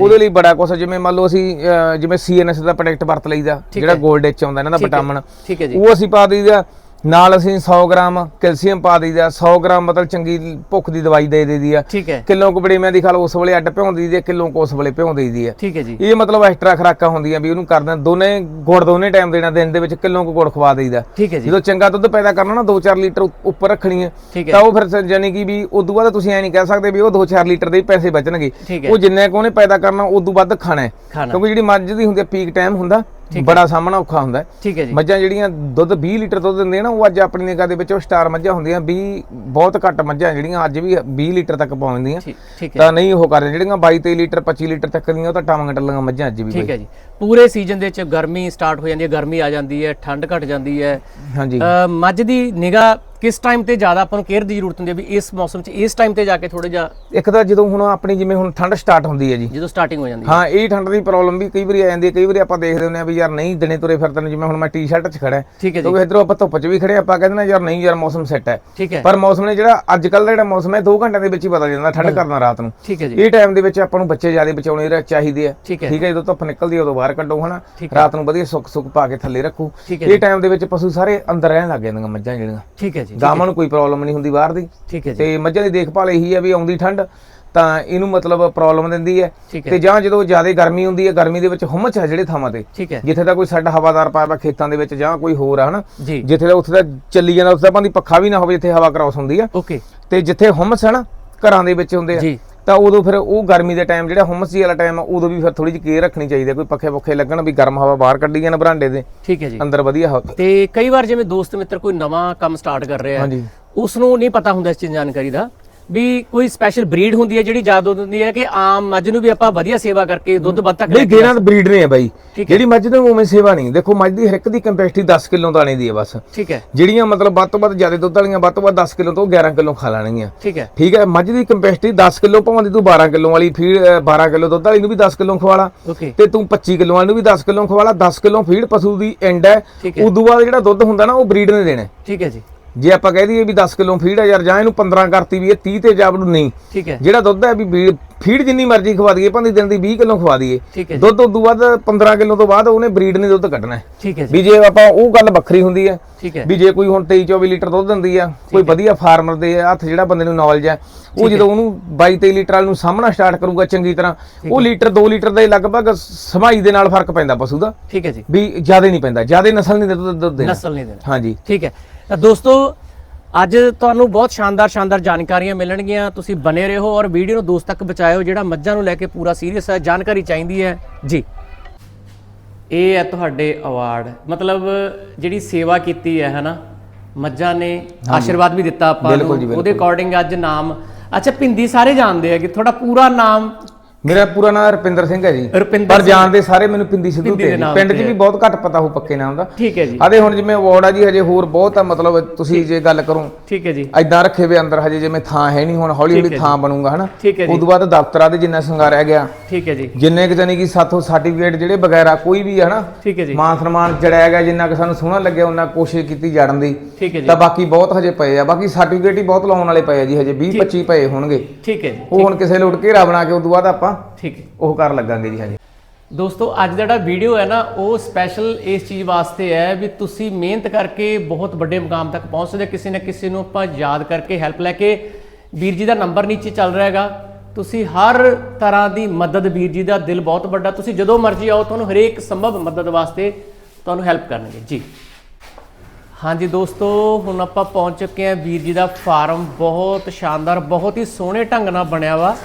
ਉਹਦੇ ਲਈ ਬੜਾ ਕੁਛ ਜਿਵੇਂ ਮੰਨ ਲਓ ਅਸੀਂ ਜਿਵੇਂ ਸੀਐਨਐਸ ਦਾ ਪ੍ਰੋਡਕਟ ਵਰਤ ਲਈਦਾ ਜਿਹੜਾ 골ਡ ਐਚ ਆਉਂਦਾ ਇਹਨਾਂ ਦਾ ਵਿਟਾਮਿਨ ਉਹ ਅਸੀਂ ਪਾ ਦਈਦਾ। ਨਾਲ ਅਸੀਂ 100 ਗ੍ਰਾਮ ਕੈਲਸ਼ੀਅਮ ਪਾ ਦਈਦਾ 100 ਗ੍ਰਾਮ ਮਤਲਬ ਚੰਗੀ ਭੁੱਖ ਦੀ ਦਵਾਈ ਦੇ ਦੇਈਦੀ ਆ। ਠੀਕ ਹੈ। ਕਿਲੋ ਕੁ ਬੜੇਮਿਆਂ ਦੀ ਖਲ ਉਸ ਵੇਲੇ ਅੱਡ ਭਿਉਂ ਦਈਦੀ ਆ ਕਿਲੋ ਕੁ ਉਸ ਵੇਲੇ ਭਿਉਂ ਦਈਦੀ ਆ। ਠੀਕ ਹੈ ਜੀ। ਇਹ ਮਤਲਬ ਐਕਸਟਰਾ ਖਰਾਕਾਂ ਹੁੰਦੀਆਂ ਵੀ ਉਹਨੂੰ ਕਰਦੇ ਦੋਨੇ ਗੁੜ ਦੋਨੇ ਟਾਈਮ ਦੇਣਾ ਦਿਨ ਦੇ ਵਿੱਚ ਕਿਲੋ ਕੁ ਗੁੜ ਖਵਾ ਦੇਈਦਾ। ਠੀਕ ਹੈ ਜੀ। ਜਦੋਂ ਚੰਗਾ ਦੁੱਧ ਪੈਦਾ ਕਰਨਾ ਨਾ 2-4 ਲੀਟਰ ਉੱਪਰ ਰੱਖਣੀ ਹੈ। ਤਾਂ ਉਹ ਫਿਰ ਯਾਨੀ ਕਿ ਵੀ ਉਦੋਂ ਬਾਅਦ ਤੁਸੀਂ ਐ ਨਹੀਂ ਕਹਿ ਸਕਦੇ ਵੀ ਉਹ 2-4 ਲੀਟਰ ਦੇ ਪੈਸੇ ਬਚਣਗੇ। ਉਹ ਜਿੰਨੇ ਕੁ ਉਹਨੇ ਪੈਦਾ ਕਰਨਾ ਉਦੋਂ ਵੱਧ ਖਾਣਾ ਕਿਉਂਕਿ ਜਿਹੜੀ ਮੱਝ ਦੀ ਹੁੰਦੀ ਪੀਕ ਟਾਈਮ ਹੁੰਦਾ ਬੜਾ ਸਾਹਮਣਾ ਔਖਾ ਹੁੰਦਾ। ਠੀਕ ਹੈ ਜੀ। ਮੱਝਾਂ ਜਿਹੜੀਆਂ ਦੁੱਧ 20 ਲੀਟਰ ਦੁੱਧ ਦਿੰਦੀਆਂ ਨਾ ਉਹ ਅੱਜ ਆਪਣੀ ਨਿਗਾਹ ਦੇ ਵਿੱਚ ਉਹ ਸਟਾਰ ਮੱਝਾਂ ਹੁੰਦੀਆਂ 20 ਬਹੁਤ ਘੱਟ ਮੱਝਾਂ ਜਿਹੜੀਆਂ ਅੱਜ ਵੀ 20 ਲੀਟਰ ਤੱਕ ਹੈ। ਤਾਂ ਨਹੀਂ ਉਹ ਕਰਦੇ ਜਿਹੜੀਆਂ 22 23 ਲੀਟਰ 25 ਲੀਟਰ ਤੱਕ ਦੀਆਂ ਉਹ ਤਾਂ ਟਾਵਾਂ ਟੱਲੀਆਂ ਮੱਝਾਂ ਅੱਜ ਵੀ ਠੀਕ ਹੈ ਜੀ। ਪੂਰੇ ਸੀਜ਼ਨ ਦੇ ਵਿੱਚ ਗਰਮੀ ਸਟਾਰਟ ਹੋ ਜਾਂਦੀ ਹੈ ਗਰਮੀ ਆ ਜਾਂਦੀ ਹੈ ਠੰਡ ਘਟ ਜਾਂਦੀ ਹੈ। ਹਾਂਜੀ। ਮੱਝ ਦੀ ਨਿਗਾ ਕਿਸ ਟਾਈਮ ਤੇ ਜ਼ਿਆਦਾ ਆਪਾਂ ਨੂੰ ਕੇਅਰ ਦੀ ਜ਼ਰੂਰਤ ਹੁੰਦੀ ਹੈ ਵੀ ਇਸ ਮੌਸਮ 'ਚ ਇਸ ਟਾਈਮ ਤੇ ਜਾ ਕੇ ਥੋੜਾ ਜਿਹਾ ਇੱਕ ਤਾਂ ਜਦੋਂ ਹੁਣ ਆਪਣੀ ਜਿਵੇਂ ਹੁਣ ਠੰਡ ਸਟਾਰਟ ਹੁੰਦੀ ਹੈ ਜੀ। ਜਦੋਂ ਸਟਾਰਟਿੰਗ ਹੋ ਜਾਂਦੀ ਹੈ। ਹਾਂ ਇਹ ਠੰਡ ਦੀ ਪ੍ਰੋਬਲਮ ਵੀ ਕਈ ਵਾਰੀ ਆ ਜਾਂਦੀ ਹੈ ਕਈ ਵਾਰੀ ਆਪਾਂ ਦੇਖਦੇ ਹੁੰਦੇ ਆ ਵੀ ਯਾਰ ਨਹੀਂ ਦਿਨੇ ਤੁਰੇ ਫਿਰਦੇ ਨੇ ਜਿਵੇਂ ਹੁਣ ਮੈਂ ਟੀ-ਸ਼ਰਟ 'ਚ ਖੜਾ ਹਾਂ। ਠੀਕ ਹੈ ਜੀ। ਕਿਉਂਕਿ ਇਧਰੋਂ ਆਪਾਂ ਧੁੱਪ 'ਚ ਵੀ ਖੜੇ ਆਪਾਂ ਕਹਿੰਦੇ ਨਾ ਯਾਰ ਨਹੀਂ ਯਾਰ ਮੌਸਮ ਸੈੱਟ ਹੈ। ਪਰ ਮੌਸਮ ਨੇ ਜਿਹੜਾ ਅੱਜ ਕੱਲ ਦਾ ਜਿਹੜਾ ਮੌਸਮ ਹੈ 2 ਘੰਟਿਆਂ ਦੇ ਵਿੱਚ ਹੀ ਬਦਲ ਜਾਂਦਾ ਠੰਡ ਕਰਨਾ ਰਾਤ ਨੂੰ। ਠੀਕ ਹੈ ਜੀ। ਇਹ ਟਾਈਮ ਦੇ ਵਿੱਚ ਆਪਾਂ ਨੂੰ ਬੱਚੇ ਜ਼ਿਆਦਾ ਬਚਾਉਣੇ ਚਾਹੀਦੇ ਆ। ਠੀਕ ਹੈ। ਜਦੋਂ ਧੁੱਪ ਨਿਕਲਦੀ ਉਦੋਂ ਬਾਹਰ ਕੱਢੋ ਹਨਾ। ਰਾਤ ਨੂੰ ਵਧੀਆ ਸੁੱਕ ਸੁੱਕ ਪਾ ਕੇ ਥੱਲੇ ਰੱਖੋ। ਇਹ ਟਾਈਮ ਦੇ ਵਿੱਚ ਪਸ਼ੂ ਸਾਰੇ ਅੰਦਰ ਰਹਿਣ ਲੱਗ ਜਾਂਦੀਆਂ ਮੱਝਾਂ ਜਿਹੜੀਆਂ। ਠੀਕ ਹੈ ਜੀ ਗਾਵਾਂ ਨੂੰ ਕੋਈ ਪ੍ਰੋਬਲਮ ਨਹੀਂ ਹੁੰਦੀ ਬਾਹਰ ਦੀ। ਠੀਕ ਹੈ ਜੀ। ਤੇ ਮੱਝਾਂ ਦੀ ਦੇਖਭਾਲ ਇਹੀ ਹੈ ਵੀ ਆਉਂਦੀ ਠੰਡ ਤਾਂ ਇਹਨੂੰ ਮਤਲਬ ਪ੍ਰੋਬਲਮ ਦਿੰਦੀ ਹੈ। ਹੈ। ਤੇ ਜਾਂ ਜਦੋਂ ਜ਼ਿਆਦਾ ਗਰਮੀ ਹੁੰਦੀ ਹੈ ਗਰਮੀ ਦੇ ਵਿੱਚ ਹੁਮਚ ਹੈ ਜਿਹੜੇ ਥਾਵਾਂ ਤੇ। ਹੈ। ਜਿੱਥੇ ਦਾ ਕੋਈ ਸਾਡਾ ਹਵਾਦਾਰ ਪਾਇਆ ਖੇਤਾਂ ਦੇ ਵਿੱਚ ਜਾਂ ਕੋਈ ਹੋਰ ਆ ਹਨਾ? ਜਿੱਥੇ ਦਾ ਉੱਥੇ ਦਾ ਚੱਲੀ ਜਾਂਦਾ ਉੱਥੇ ਦਾ ਭਾਂਦੀ ਪੱਖਾ ਵੀ ਨਾ ਹੋਵੇ ਜਿੱਥੇ ਹਵਾ ਕ੍ਰਾਸ ਹੁੰਦੀ ਆ। ਓਕੇ। ਤੇ ਜਿੱਥੇ ਹੁਮਸ ਹੈ ਨਾ ਘਰਾਂ ਦੇ ਵਿੱਚ ਹੁੰਦੇ ਆ। ਜੀ। ਤਾਂ ਉਦੋਂ ਫਿਰ ਉਹ ਗਰਮੀ ਦੇ ਟਾਈਮ ਜਿਹੜਾ ਹੁਮਸ ਵਾਲਾ ਟਾਈਮ ਆ ਉਦੋਂ ਵੀ ਫਿਰ ਥੋੜੀ ਜਿਹੀ ਕੇਅਰ ਰੱਖਣੀ ਚਾਹੀਦੀ ਹੈ ਕੋਈ ਪੱਖੇ ਪੁੱਖੇ ਲੱਗਣ ਵੀ ਗਰਮ ਹਵਾ ਬਾਹਰ ਕੱਢੀ ਜਾਣ ਬਰਾਂਡੇ ਦੇ। ਠੀਕ ਹੈ ਜੀ। ਅੰਦਰ ਵਧੀਆ ਹਵਾ। ਤੇ ਕਈ ਵਾਰ ਜਿਵੇਂ ਦੋਸਤ ਮਿੱਤਰ ਕੋਈ ਨਵਾਂ ਕੰਮ ਸਟਾਰਟ ਕਰ ਰਿਹਾ ਹੈ ਹਾਂਜੀ। ਉਸ ਨੂੰ ਨਹੀਂ ਪਤਾ ਹੁੰਦਾ ਇਸ ਚੀਜ਼ ਜਾਣਕਾਰੀ ਦਾ। ਵੀ ਕੋਈ ਸਪੈਸ਼ਲ ਬਰੀਡ ਹੁੰਦੀ ਹੈ ਜਿਹੜੀ ਜ਼ਿਆਦਾ ਦੁੱਧ ਦਿੰਦੀ ਹੈ ਕਿ ਆਮ ਮੱਝ ਨੂੰ ਵੀ ਆਪਾਂ ਵਧੀਆ ਸੇਵਾ ਕਰਕੇ ਦੁੱਧ ਵੱਧ ਤੱਕ ਨਹੀਂ ਗੇਰਾਂ ਬਰੀਡ ਨੇ ਆ ਬਾਈ। ਜਿਹੜੀ ਮੱਝ ਦੀ ਉਵੇਂ ਸੇਵਾ ਨਹੀਂ। ਦੇਖੋ ਮੱਝ ਦੀ ਹਰ ਇੱਕ ਦੀ ਕੰਪੈਸਿਟੀ 10 ਕਿਲੋ ਦਾਣੇ ਦੀ ਹੈ ਬਸ। ਠੀਕ ਹੈ। ਜਿਹੜੀਆਂ ਮਤਲਬ ਵੱਧ ਤੋਂ ਵੱਧ ਜ਼ਿਆਦਾ ਦੁੱਧ ਵਾਲੀਆਂ ਵੱਧ ਤੋਂ ਵੱਧ 10 ਕਿਲੋ ਤੋਂ 11 ਕਿਲੋ ਖਾ ਲੈਣਗੀਆਂ। ਠੀਕ ਹੈ। ਠੀਕ ਹੈ ਮੱਝ ਦੀ ਕੰਪੈਸਿਟੀ 10 ਕਿਲੋ ਭਾਵੇਂ ਦੀ ਤੂੰ 12 ਕਿਲੋ ਵਾਲੀ ਫੀਡ 12 ਕਿਲੋ ਦੁੱਧ ਵਾਲੀ ਨੂੰ ਵੀ 10 ਕਿਲੋ ਖਵਾਲਾ ਤੇ ਤੂੰ 25 ਕਿਲੋ ਵਾਲੀ ਨੂੰ ਵੀ 10 ਕਿਲੋ ਖਵਾਲਾ 10 ਕਿਲੋ ਫੀਡ ਪਸ਼ੂ ਦੀ ਐਂਡ ਹੈ। ਉਦੋਂ ਬਾਅਦ ਜਿਹੜਾ ਦੁੱਧ ਹੁੰਦਾ ਨਾ ਉਹ ਬਰੀਡ ਨੇ ਦੇਣਾ। ਠੀਕ ਹੈ ਜੀ। ਜੇ ਆਪਾਂ ਕਹਿ ਦਈਏ ਵੀ 10 ਕਿਲੋ ਫੀਡ ਹੈ ਯਾਰ ਜਾਂ ਇਹਨੂੰ 15 ਕਰਤੀ ਵੀ ਇਹ 30 ਤੇ ਜਾਬ ਨੂੰ ਨਹੀਂ। ਠੀਕ ਹੈ। ਜਿਹੜਾ ਦੁੱਧ ਹੈ ਵੀ ਫੀਡ ਜਿੰਨੀ ਮਰਜ਼ੀ ਖਵਾ ਦਈਏ ਭਾਵੇਂ ਦਿਨ ਦੀ 20 ਕਿਲੋ ਖਵਾ ਦਈਏ। ਜੀ। ਦੁੱਧ ਉਦੋਂ ਬਾਅਦ 15 ਕਿਲੋ ਤੋਂ ਬਾਅਦ ਉਹਨੇ ਬਰੀਡ ਨੇ ਦੁੱਧ ਕੱਢਣਾ ਹੈ। ਠੀਕ ਹੈ ਜੀ। ਵੀ ਜੇ ਆਪਾਂ ਉਹ ਗੱਲ ਵੱਖਰੀ ਹੁੰਦੀ ਹੈ ਵੀ ਜੇ ਕੋਈ ਹੁਣ 23 24 ਲੀਟਰ ਦੁੱਧ ਦਿੰਦੀ ਆ ਕੋਈ ਵਧੀਆ ਫਾਰਮਰ ਦੇ ਹੱਥ ਜਿਹੜਾ ਬੰਦੇ ਨੂੰ ਨੌਲੇਜ ਹੈ ਉਹ ਜਦੋਂ ਉਹਨੂੰ 22 23 ਲੀਟਰ ਵਾਲ ਨੂੰ ਸਾਹਮਣਾ ਸਟਾਰਟ ਕਰੂਗਾ ਚੰਗੀ ਤਰ੍ਹਾਂ ਉਹ ਲੀਟਰ 2 ਲੀਟਰ ਦੇ ਲਗਭਗ ਸਮਾਈ ਦੇ ਨਾਲ ਫ਼ਰਕ ਪੈਂਦਾ ਪਸ਼ੂ ਦਾ। ਠੀਕ ਹੈ ਜੀ। ਵੀ ਜ਼ਿਆਦਾ ਨਹੀਂ ਪੈਂਦਾ ਜ਼ਿਆਦਾ ਨਸਲ ਨਹੀਂ ਦੁੱਧ ਦੁੱਧ ਨਸਲ ਨਹੀਂ ਦੇਣਾ। ਹਾਂਜੀ। ਠੀਕ ਹੈ। ਤਾਂ ਦੋਸਤੋ ਅੱਜ ਤੁਹਾਨੂੰ ਬਹੁਤ ਸ਼ਾਨਦਾਰ ਸ਼ਾਨਦਾਰ ਜਾਣਕਾਰੀਆਂ ਮਿਲਣਗੀਆਂ। ਤੁਸੀਂ ਬਨੇ ਰਹੋ ਔਰ ਵੀਡੀਓ ਨੂੰ ਦੋਸਤ ਤੱਕ ਪਹੁੰਚਾਇਓ ਜਿਹੜਾ ਮੱਝਾਂ ਨੂੰ ਲੈ ਕੇ ਪੂਰਾ ਸੀਰੀਅਸ ਹੈ। ਜਾਣਕਾਰੀ ਚਾਹੀਦੀ ਹੈ। ਜੀ। ਇਹ ਹੈ ਤੁਹਾਡੇ ਅਵਾਰਡ ਮਤਲਬ ਜਿਹੜੀ ਸੇਵਾ ਕੀਤੀ ਹੈ ਹਨਾ? ਮੱਝਾਂ ਨੇ ਆਸ਼ੀਰਵਾਦ ਵੀ ਦਿੱਤਾ ਆਪਾਂ ਨੂੰ। ਉਹਦੇ ਅਕੋਰਡਿੰਗ ਅੱਜ ਨਾਮ। ਅੱਛਾ ਪਿੰਦੀ ਸਾਰੇ ਜਾਣਦੇ ਆ ਕਿ ਤੁਹਾਡਾ ਪੂਰਾ ਨਾਮ ਮੇਰਾ ਪੂਰਾ ਨਾਮ ਰੁਪਿੰਦਰ ਸਿੰਘ ਹੈ ਜੀ। ਰੁਪਿੰਦਰ ਪਰ ਜਾਣਦੇ ਸਾਰੇ ਮੈਨੂੰ ਪਿੰਦੀ ਸਿੱਧੂ ਪਿੰਦੀ ਤੇ ਜੀ। ਨਾਮ ਪਿੰਡ 'ਚ ਤੇ ਵੀ ਬਹੁਤ ਘੱਟ ਪਤਾ ਹੋ ਪੱਕੇ ਨਾਮ ਦਾ। ਠੀਕ ਹੈ ਜੀ। ਆਦੇ ਹੁਣ ਜਿਵੇਂ ਅਵਾਰਡ ਆ ਜੀ ਹਜੇ ਹੋਰ ਬਹੁਤ ਆ ਮਤਲਬ ਤੁਸੀਂ ਜੇ ਗੱਲ ਕਰੋ ਠੀਕ ਹੈ ਜੀ। ਐਦਾਂ ਰੱਖੇ ਵੇ ਅੰਦਰ ਹਜੇ ਜਿਵੇਂ ਥਾਂ ਹੈ ਨਹੀਂ ਹੁਣ ਹੌਲੀ ਹੌਲੀ ਥਾਂ ਬਣੂਗਾ ਹਨਾ? ਠੀਕ ਹੈ ਜੀ। ਉਦੋਂ ਬਾਅਦ ਦਫ਼ਤਰਾਂ ਦੇ ਜਿੰਨਾ ਸੰਗਾਰਿਆ ਗਿਆ ਠੀਕ ਹੈ ਜੀ। ਜਿੰਨੇ ਕਿ ਜਾਨੀ ਕਿ ਸਾਥੋਂ ਸਰਟੀਫਿਕੇਟ ਜਿਹੜੇ ਵਗੈਰਾ ਕੋਈ ਵੀ ਹੈ ਨਾ ਠੀਕ ਹੈ ਜੀ। ਮਾਨ ਸਨਮਾਨ ਜੜਿਆ ਗਿਆ ਜਿੰਨਾ ਕਿ ਸਾਨੂੰ ਸੋਹਣਾ ਲੱਗਿਆ ਉਹਨਾਂ ਕੋਸ਼ਿਸ਼ ਕੀਤੀ ਜੜਨ ਦੀ। ਠੀਕ ਹੈ ਜੀ। ਤਾਂ ਬਾਕੀ ਬਹੁਤ ਹਜੇ ਪਏ ਆ। ਬਾਕੀ ਸਰਟੀਫਿਕੇਟ ਹੀ ਬਹੁਤ ਲਾਉਣ ਵਾਲੇ ਪਏ ਆ ਜੀ ਹਜੇ 20 25 ਪਏ ਹੋਣਗੇ। ਠੀਕ ਹੈ ਜੀ। ਉਹ ਹੁਣ ਕਿਸੇ ਲੋਟ ਘੇਰਾ ਬਣਾ ਕੇ ਉਦੋਂ ਬਾਅਦ ਆਪਾਂ ਠੀਕ ਹੈ। ਉਹ ਕਰ ਲੱਗਾਂਗੇ ਜੀ, ਹਾਂਜੀ। ਦੋਸਤੋ, ਅੱਜ ਦਾ ਜਿਹੜਾ ਵੀਡੀਓ ਹੈ ਨਾ, ਉਹ ਸਪੈਸ਼ਲ ਇਸ ਚੀਜ਼ ਵਾਸਤੇ ਹੈ ਵੀ ਤੁਸੀਂ ਮਿਹਨਤ ਕਰਕੇ ਬਹੁਤ ਵੱਡੇ ਮੁਕਾਮ ਤੱਕ ਪਹੁੰਚ ਸਕਦੇ ਕਿਸੇ ਨਾ ਕਿਸੇ ਨੂੰ ਆਪਾਂ ਯਾਦ ਕਰਕੇ ਹੈਲਪ ਲੈ ਕੇ ਵੀਰ ਜੀ ਦਾ ਨੰਬਰ ਨੀਚੇ ਚੱਲ ਰਿਹਾ ਹੈਗਾ। ਤੁਸੀਂ ਹਰ ਤਰ੍ਹਾਂ ਦੀ ਮਦਦ ਵੀਰ ਜੀ ਦਾ ਦਿਲ ਬਹੁਤ ਵੱਡਾ। ਤੁਸੀਂ ਜਦੋਂ ਮਰਜ਼ੀ ਆਓ, ਤੁਹਾਨੂੰ ਹਰੇਕ ਸੰਭਵ ਮਦਦ ਵਾਸਤੇ ਤੁਹਾਨੂੰ ਹੈਲਪ ਕਰਨਗੇ। ਜੀ। ਹਾਂਜੀ ਦੋਸਤੋ, ਹੁਣ ਆਪਾਂ ਪਹੁੰਚ ਚੁੱਕੇ ਹਾਂ ਵੀਰ ਜੀ ਦਾ ਫਾਰਮ ਬਹੁਤ ਸ਼ਾਨਦਾਰ, ਬਹੁਤ ਹੀ ਸੋਹਣੇ ਢੰਗ ਨਾਲ ਬਣਿਆ ਵਾ।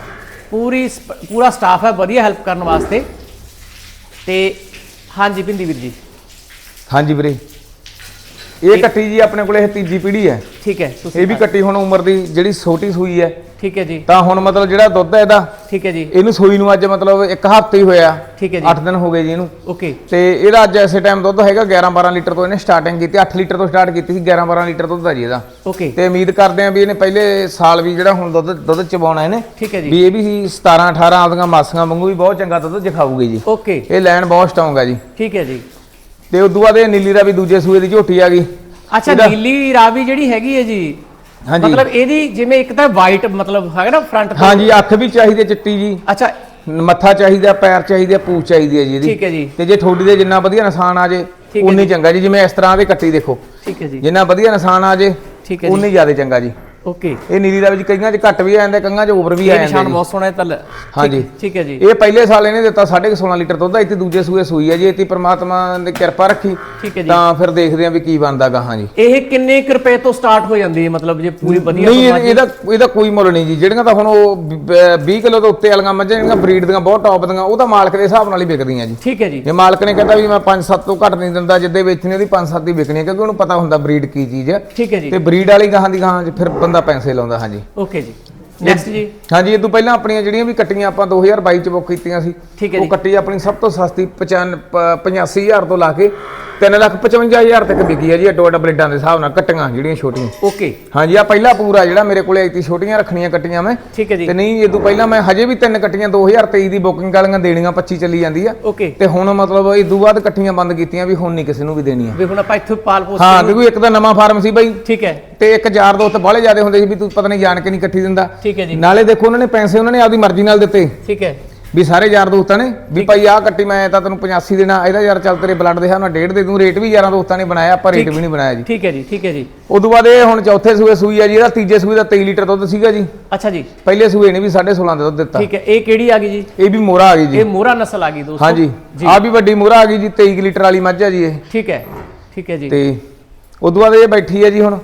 ਪੂਰੀ ਸਪ- ਪੂਰਾ ਸਟਾਫ ਹੈ, ਵਧੀਆ ਹੈਲਪ ਕਰਨ ਵਾਸਤੇ। ਤੇ ਹਾਂਜੀ, ਪਿੰਦੀ ਵੀਰ ਜੀ। ਹਾਂਜੀ ਵੀਰੇ। ਇਹ ਕੱਟੀ ਜੀ ਆਪਣੇ ਕੋਲੇ ਇਹ ਤੀਜੀ ਪੀੜ੍ਹੀ ਹੈ। ਠੀਕ ਹੈ ਤੁਸੀਂ ਇਹ ਵੀ ਕੱਟੀ ਹੁਣ ਉਮਰ ਦੀ ਜਿਹੜੀ ਛੋਟੀ ਸੂਈ ਹੈ। ਠੀਕ ਹੈ ਜੀ। ਤਾਂ ਹੁਣ ਮਤਲਬ ਜਿਹੜਾ ਦੁੱਧ ਹੈ ਇਹਦਾ ਠੀਕ ਹੈ ਜੀ। ਇਹਨੂੰ ਸੂਈ ਨੂੰ ਅੱਜ ਮਤਲਬ ਇੱਕ ਹਫ਼ਤੇ ਹੀ ਹੋਇਆ। ਠੀਕ ਹੈ ਜੀ। 8 ਦਿਨ ਹੋ ਗਏ ਜੀ ਇਹਨੂੰ। ਓਕੇ। ਤੇ ਇਹਦਾ ਅੱਜ ਐਸੇ ਟਾਈਮ ਦੁੱਧ ਹੈਗਾ 11 12 ਲੀਟਰ ਤੋਂ ਇਹਨੇ ਸਟਾਰਟਿੰਗ ਕੀਤੀ 8 ਲੀਟਰ ਤੋਂ ਸਟਾਰਟ ਕੀਤੀ ਸੀ 11 12 ਲੀਟਰ ਦੁੱਧ ਆ ਜੀ ਇਹਦਾ। ਓਕੇ। ਤੇ ਉਮੀਦ ਕਰਦੇ ਆਂ ਵੀ ਇਹਨੇ ਪਹਿਲੇ ਸਾਲ ਵੀ ਜਿਹੜਾ ਹੁਣ ਦੁੱਧ ਦੁੱਧ ਚਬਾਉਣਾ ਇਹਨੇ ਠੀਕ ਹੈ ਜੀ। ਵੀ ਇਹ ਵੀ 17 18 ਆਪਦੀਆਂ ਮਾਸੀਆਂ ਵਾਂਗੂ ਵੀ ਬਹੁਤ ਚੰਗਾ ਦੁੱਧ ਦਿਖਾਊਗੀ ਜੀ। ਓਕੇ। ਇਹ ਲੈਣ ਬਹੁਤ ਸਟਰੋਂਗ ਆ ਜੀ। ਠੀਕ ਹੈ ਜੀ। ਤੇ ਉਦੋਂ ਬਾਅਦ ਇਹ ਨੀਲੀ ਦਾ ਵੀ ਦੂਜੇ ਸੂਏ ਦੀ ਝੋਟੀ ਆ ਗਈ। ਅੱਛਾ ਇਹਦਾ- ਨੀਲੀ ਰਾਵੀ ਜਿਹੜੀ ਹੈਗੀ ਹੈ ਜੀ ਹਾਂਜੀ। ਮਤਲਬ ਇਹਦੀ ਜਿਵੇਂ ਇੱਕ ਤਾਂ ਵਾਈਟ ਮਤਲਬ ਹੈਗਾ ਨਾ ਫਰੰਟ ਹਾਂਜੀ ਅੱਖ ਵੀ ਚਾਹੀਦੀ ਚਿੱਟੀ ਜੀ। ਅੱਛਾ। ਮੱਥਾ ਚਾਹੀਦਾ ਪੈਰ ਚਾਹੀਦੇ ਪੂਛ ਚਾਹੀਦੀ ਹੈ ਜੀ ਇਹਦੀ। ਠੀਕ ਹੈ ਜੀ। ਤੇ ਜੇ ਠੋਡੀ ਦੇ ਜਿੰਨਾ ਵਧੀਆ ਨਿਸ਼ਾਨ ਆ ਜੇ ਠੀਕ ਹੈ ਉਨੀ ਚੰਗਾ ਜੀ। ਜਿਵੇਂ ਇਸ ਤਰ੍ਹਾਂ ਦੇ ਕੱਟੀ ਦੇਖੋ। ਠੀਕ ਹੈ ਜੀ। ਜਿੰਨਾ ਵਧੀਆ ਨਿਸ਼ਾਨ ਆ ਜੇ ਠੀਕ ਹੈ ਜੀ। ਉਨੀ ਜ਼ਿਆਦਾ ਚੰਗਾ ਜੀ। ਓਕੇ ਇਹ ਨੀਲੀ ਦਾ ਵਿੱਚ ਕਈਆਂ 'ਚ ਘੱਟ ਵੀ ਆ ਜਾਂਦੇ ਕਈਆਂ 'ਚ ਓਵਰ ਵੀ ਆ ਜਾਂਦੇ ਨਿਸ਼ਾਨ। ਬਹੁਤ ਸੋਹਣਾ ਹੈ ਤਾਂ ਹਾਂਜੀ। ਠੀਕ ਹੈ ਜੀ। ਇਹ ਪਹਿਲੇ ਸਾਲ ਇਹਨੇ ਦਿੱਤਾ 16.5 ਲੀਟਰ ਦੁੱਧ ਇੱਥੇ ਦੂਜੇ ਸੂਏ ਸੂਈ ਹੈ ਜੀ ਇੱਥੇ ਪ੍ਰਮਾਤਮਾ ਨੇ ਕਿਰਪਾ ਰੱਖੀ। ਠੀਕ ਹੈ ਜੀ। ਤਾਂ ਫਿਰ ਦੇਖਦੇ ਆਂ ਵੀ ਕੀ ਬਣਦਾ ਗਾਹਾਂ ਜੀ ਇਹ ਕਿੰਨੇ ਕੁ ਰੁਪਏ ਤੋਂ ਸਟਾਰਟ ਹੋ ਜਾਂਦੀ ਹੈ ਮਤਲਬ ਜੇ ਪੂਰੀ ਵਧੀਆ ਨਹੀਂ ਇਹਦਾ ਇਹਦਾ ਕੋਈ ਮੁੱਲ ਨਹੀਂ ਜੀ। ਜਿਹੜੀਆਂ ਤਾਂ ਹੁਣ ਉਹ 20 ਕਿਲੋ ਤੋਂ ਉੱਤੇ ਵਾਲੀਆਂ ਮੱਝਾਂ ਜਿਹੜੀਆਂ ਬਰੀਡ ਦੀਆਂ ਬਹੁਤ ਟੌਪ ਦੀਆਂ ਉਹ ਤਾਂ ਮਾਲਕ ਦੇ ਹਿਸਾਬ ਨਾਲ ਹੀ ਵਿਕਦੀਆਂ ਜੀ। ਠੀਕ ਹੈ ਜੀ। ਜੇ ਮਾਲਕ ਨੇ ਕਹਿੰਦਾ ਵੀ ਮੈਂ 5-7 ਤੋਂ ਘੱਟ ਨਹੀਂ ਦਿੰਦਾ ਜਿੱਦੇ ਵੇਚਣੀ ਉਹਦੀ 5-7 ਹੀ ਵਿਕਣੀ ਹੈ ਕਿਉਂਕਿ ਉਹਨੂੰ ਪਤਾ ਹੁੰਦਾ ਬਰੀਡ ਕੀ ਚੀਜ਼ ਹੈ ਠੀਕ ਹੈ ਜੀ। ਤੇ ਬਰੀਡ ਵਾਲੀ ਗਾਹਾਂ ਦੀ ਗਾਹਾਂ ਫਿਰ ਬੰਦਾ ਪੈਸੇ ਲਾਉਂਦਾ ਹਾਂਜੀ। ਓਕੇ ਜੀ। ਨੈਕਸਟ ਜੀ। ਹਾਂਜੀ ਇਹ ਤੋਂ ਪਹਿਲਾਂ ਆਪਣੀਆਂ ਜਿਹੜੀਆਂ ਵੀ ਕੱਟੀਆਂ ਆਪਾਂ 2022 ਚ ਬੁੱਕ ਕੀਤੀਆਂ ਸੀ ਉਹ ਕੱਟੀ ਆਪਣੀ ਸਭ ਤੋਂ ਸਸਤੀ 95 85000 ਤੋਂ ਲਾ ਕੇ 355000 ਤੱਕ ਵਿਕੀ ਹੈ ਜੀ ਅੱਡੋ ਅੱਡ ਬਲੇਡਾਂ ਦੇ ਹਿਸਾਬ ਨਾਲ ਕੱਟੀਆਂ ਜਿਹੜੀਆਂ ਛੋਟੀਆਂ। ਓਕੇ ਹਾਂਜੀ ਆ ਪਹਿਲਾ ਪੂਰਾ ਜਿਹੜਾ ਮੇਰੇ ਕੋਲੇ ਆਈ ਤੀ ਛੋਟੀਆਂ ਰੱਖਣੀਆਂ ਕੱਟੀਆਂ ਮੈਂ। ਠੀਕ ਹੈ ਜੀ। ਤੇ ਨਹੀਂ ਇਹ ਤੋਂ ਪਹਿਲਾਂ ਮੈਂ ਹਜੇ ਵੀ ਤਿੰਨ ਕੱਟੀਆਂ 2023 ਦੀ ਬੁਕਿੰਗ ਵਾਲੀਆਂ ਦੇਣੀਆਂ 25 ਚੱਲੀ ਜਾਂਦੀ ਆ। ਓਕੇ ਤੇ ਹੁਣ ਮਤਲਬ ਇਹ ਤੋਂ ਬਾਅਦ ਕੱਟੀਆਂ ਬੰਦ ਕੀਤੀਆਂ ਵੀ ਹੁਣ ਨਹੀਂ ਕਿਸੇ ਨੂੰ ਵੀ ਦੇਣੀਆਂ। ਵੀ ਹੁਣ ਆਪਾਂ ਇੱਥੇ ਪਾਲ ਪੋਸ ਹਾਂ ਦੇਖੋ ਇੱਕ ਤਾਂ ਨਵਾਂ ਫਾਰਮ ਸੀ ਬਾਈ। ਠੀਕ ਹੈ। ਤੇ ਇੱਕ ਯਾਰ ਦੋਸਤ ਬਾਹਲੇ ਜ਼ਿਆਦੇ ਹੁੰਦੇ ਸੀ ਵੀ ਤੂੰ ਪਤਾ ਨਹੀਂ ਜਾਣ ਕੇ ਨਹੀਂ ਇਕੱਠੀ ਦਿੰਦਾ। ਠੀਕ ਹੈ ਜੀ। ਨਾਲੇ ਦੇਖੋ ਉਹਨਾਂ ਨੇ ਪੈਸੇ ਉਹਨਾਂ ਨੇ ਆਪਦੀ ਮਰਜ਼ੀ ਨਾਲ ਦਿੱਤੇ। ਠੀਕ ਹੈ। ਵੀ ਸਾਰੇ ਯਾਰ ਦੋਸਤਾਂ ਨੇ ਵੀ ਭਾਈ ਆਹ ਕੱਟੀ ਮੈਂ ਤਾਂ ਤੈਨੂੰ 85 ਦੇਣਾ ਇਹਦਾ ਯਾਰ ਚੱਲ ਤੇਰੇ ਬਲੱਡ ਦੇ ਹਿਸਾਬ ਨਾਲ ਡੇਢ ਦੇ ਦੂੰ ਰੇਟ ਵੀ ਯਾਰਾਂ ਦੋਸਤਾਂ ਨੇ ਬਣਾਇਆ ਆਪਾਂ ਰੇਟ ਵੀ ਨਹੀਂ ਬਣਾਇਆ ਜੀ। ਠੀਕ ਹੈ ਜੀ ਠੀਕ ਹੈ ਜੀ। ਉਦੋਂ ਬਾਅਦ ਇਹ ਹੁਣ ਚੌਥੇ ਸੂਏ ਸੂਈ ਆ ਜੀ ਇਹਦਾ ਤੀਜੇ ਸੂਏ ਦਾ 23 ਲੀਟਰ ਦੁੱਧ ਸੀਗਾ ਜੀ। ਅੱਛਾ ਜੀ। ਪਹਿਲੇ ਸੂਏ ਨੇ ਵੀ 16.5 ਦਾ ਦੁੱਧ ਦਿੱਤਾ। ਠੀਕ ਹੈ ਇਹ ਕਿਹੜੀ ਆ ਗਈ ਜੀ? ਇਹ ਵੀ ਮੋਰਾ ਆ ਗਈ ਜੀ। ਇਹ ਮੋਰਾ ਨਸਲ ਆ ਗਈ ਦੋਸਤੋ। ਹਾਂਜੀ। ਜੀ। ਆ ਵੀ ਵੱਡੀ ਮੋਰਾ ਆ ਗਈ ਜੀ 23 ਲੀਟਰ ਵਾਲੀ ਮੱਝ ਆ ਜੀ ਇਹ। ਠੀਕ ਹੈ ਠੀਕ ਹੈ ਜੀ। ਤੇ ਉਦੋਂ ਬਾਅਦ ਇਹ ਬੈਠੀ ਹੈ ਜੀ ਹੁਣ।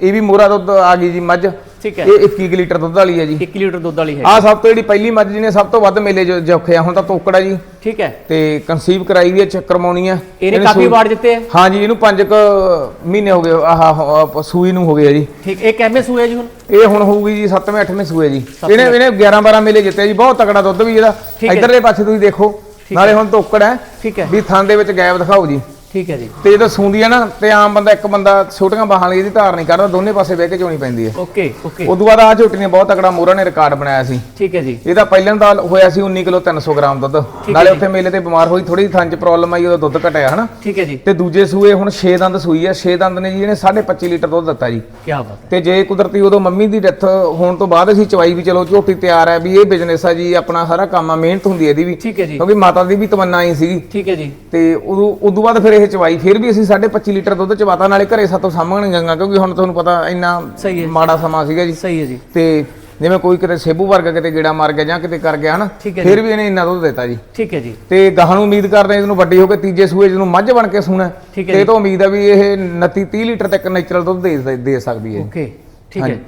ਇਹ ਵੀ ਮੋਰਾ ਦੁੱਧ ਆ ਗਈ ਜੀ ਮੱਝ। ਠੀਕ ਹੈ। ਇਹ 21 ਲੀਟਰ ਦੁੱਧ ਵਾਲੀ ਹੈ ਜੀ। 1 ਲੀਟਰ ਦੁੱਧ ਵਾਲੀ ਹੈ। ਆ ਸਭ ਤੋਂ ਜਿਹੜੀ ਪਹਿਲੀ ਮੱਝ ਜਿਹਨੇ ਸਭ ਤੋਂ ਵੱਧ ਮੇਲੇ ਜੋ ਜੋਖਿਆ ਹੁਣ ਤਾਂ ਤੋਕੜਾ ਜੀ। ਠੀਕ ਹੈ। ਤੇ ਕਨਸੀਵ ਕਰਾਈ ਵੀ ਹੈ ਚੱਕਰ ਮਾਉਣੀ ਆ ਇਹਨੇ ਕਾਫੀ ਵਾਰ ਜਿੱਤੇ ਹੈ ਹਾਂਜੀ ਇਹਨੂੰ 5 ਕ ਮਹੀਨੇ ਹੋ ਗਏ ਆਹ ਸੂਈ ਨੂੰ ਹੋ ਗਏ ਆ ਜੀ। ਠੀਕ ਇਹ ਕਿਵੇਂ ਸੂਏ ਜੀ ਹੁਣ? ਇਹ ਹੁਣ ਹੋਊਗੀ ਜੀ 7ਵੇਂ 8ਵੇਂ ਸੂਏ ਜੀ। ਇਹਨੇ ਇਹਨੇ 11 12 ਮੇਲੇ ਜਿੱਤੇ ਜੀ ਬਹੁਤ ਤਕੜਾ ਦੁੱਧ ਵੀ ਇਹਦਾ। ਇਧਰਲੇ ਪਾਸੇ ਤੁਸੀਂ ਦੇਖੋ ਨਾਲੇ ਹੁਣ ਤੋਕੜ ਹੈ। ਠੀਕ ਹੈ। ਵੀ ਥਾਂ ਦੇ ਵਿੱਚ ਗੈਪ ਦਿਖਾਓ ਜੀ। ਠੀਕ ਹੈ ਜੀ। ਤੇ ਜਦੋਂ ਸੂੰਦੀ ਆ ਨਾ ਤੇ ਆਮ ਬੰਦਾ ਇੱਕ ਬੰਦਾ ਛੋਟੀਆਂ ਬਾਹਾਂ ਲਈ ਇਹਦੀ ਧਾਰ ਨਹੀਂ ਕਰਦਾ ਦੋਨੇ ਪਾਸੇ ਬਹਿ ਕੇ ਚੋਣੀ ਪੈਂਦੀ ਹੈ। ਓਕੇ ਓਕੇ ਉਦੋਂ ਬਾਅਦ ਆ ਝੋਟੀ ਨੇ ਬਹੁਤ ਤਕੜਾ ਮੋਰਾ ਨੇ ਰਿਕਾਰਡ ਬਣਾਇਆ ਸੀ। ਠੀਕ ਹੈ ਜੀ। ਇਹਦਾ ਪਹਿਲਾਂ ਦਾ ਹੋਇਆ ਸੀ 19 ਕਿਲੋ 300 ਗ੍ਰਾਮ ਦੁੱਧ। ਨਾਲੇ। ਉੱਥੇ ਮੇਲੇ ਤੇ ਬਿਮਾਰ ਹੋਈ ਥੋੜੀ ਥਾਂ 'ਚ ਪ੍ਰੋਬਲਮ ਆਈ ਉਹਦਾ ਦੁੱਧ ਘਟਿਆ ਹਨਾ? ਠੀਕ ਹੈ ਜੀ। ਤੇ ਦੂਜੇ ਸੂਏ ਹੁਣ 6 ਦੰਦ ਸੂਈ ਹੈ 6 ਦੰਦ ਨੇ ਜੀ ਇਹਨੇ 25 ਲੀਟਰ ਦੁੱਧ ਦਿੱਤਾ ਜੀ। ਕੀ ਬਾਤ ਹੈ। ਤੇ ਜੇ ਕੁਦਰਤੀ ਉਦੋਂ ਮੰਮੀ ਦੀ ਡੈਥ ਹੋਣ ਤੋਂ ਬਾਅਦ ਅਸੀਂ ਚਵਾਈ ਵੀ ਚਲੋ ਝੋਟੀ ਤਿਆਰ ਹੈ ਵੀ ਇਹ ਬਿਜ਼ਨਸ ਆ ਜੀ ਆਪਣਾ ਸਾਰਾ ਕੰਮ ਆ ਮਿਹਨਤ ਹੁੰਦੀ ਹੈ ਇਹਦੀ ਵੀ। ਠੀਕ ਹੈ ਜੀ। ਕਿਉਂਕਿ ਮਾਤਾ ਦੀ ਵੀ ਤਮੰਨਾ ਹੀ ਸੀਗੀ। ਠੀਕ ਹੈ ਜੀ। ਤੇ ਉਦੋਂ ਉਦੋਂ ਬਾਅਦ ਫਿਰ ਇਹ ਚਵਾਈ ਫਿਰ ਵੀ ਅਸੀਂ 25 ਲੀਟਰ ਦੁੱਧ ਚਵਾਤਾ ਨਾਲੇ ਘਰੇ ਸਾਤੋਂ ਸਾਹਮਣੇ ਗੰਗਾ ਕਿਉਂਕਿ ਹੁਣ ਤੁਹਾਨੂੰ ਪਤਾ ਇੰਨਾ ਸਹੀ ਹੈ ਮਾੜਾ ਸਮਾਂ ਸੀਗਾ ਜੀ। ਸਹੀ ਹੈ ਜੀ। ਤੇ ਜਿਵੇਂ ਕੋਈ ਕਿਤੇ ਸੇਬੂ ਵਰਗਾ ਕਿਤੇ ਗੇੜਾ ਮਾਰ ਗਿਆ ਜਾਂ ਕਿਤੇ ਕਰ ਗਿਆ ਹਨਾ ਠੀਕ ਹੈ ਫਿਰ ਵੀ ਇਹਨੇ ਇੰਨਾ ਦੁੱਧ ਦਿੱਤਾ ਜੀ। ਠੀਕ ਹੈ ਜੀ। ਤੇ ਗਾਹਾਂ ਨੂੰ ਉਮੀਦ ਕਰਦੇ ਹਾਂ ਇਹਨੂੰ ਵੱਡੀ ਹੋ ਕੇ ਤੀਜੇ ਸੂਏ ਜਿਹਨੂੰ ਮੱਝ ਬਣ ਕੇ ਸੂਣਾ। ਠੀਕ ਹੈ ਤੇ ਇਹ ਤੋਂ ਉਮੀਦ ਆ ਵੀ ਇਹ 29 30 ਲੀਟਰ ਤੱਕ ਨੇਚਰਲ ਦੁੱਧ ਦੇ ਦੇ ਸਕਦੀ ਹੈ ਓਕੇ ਠੀਕ ਹੈ।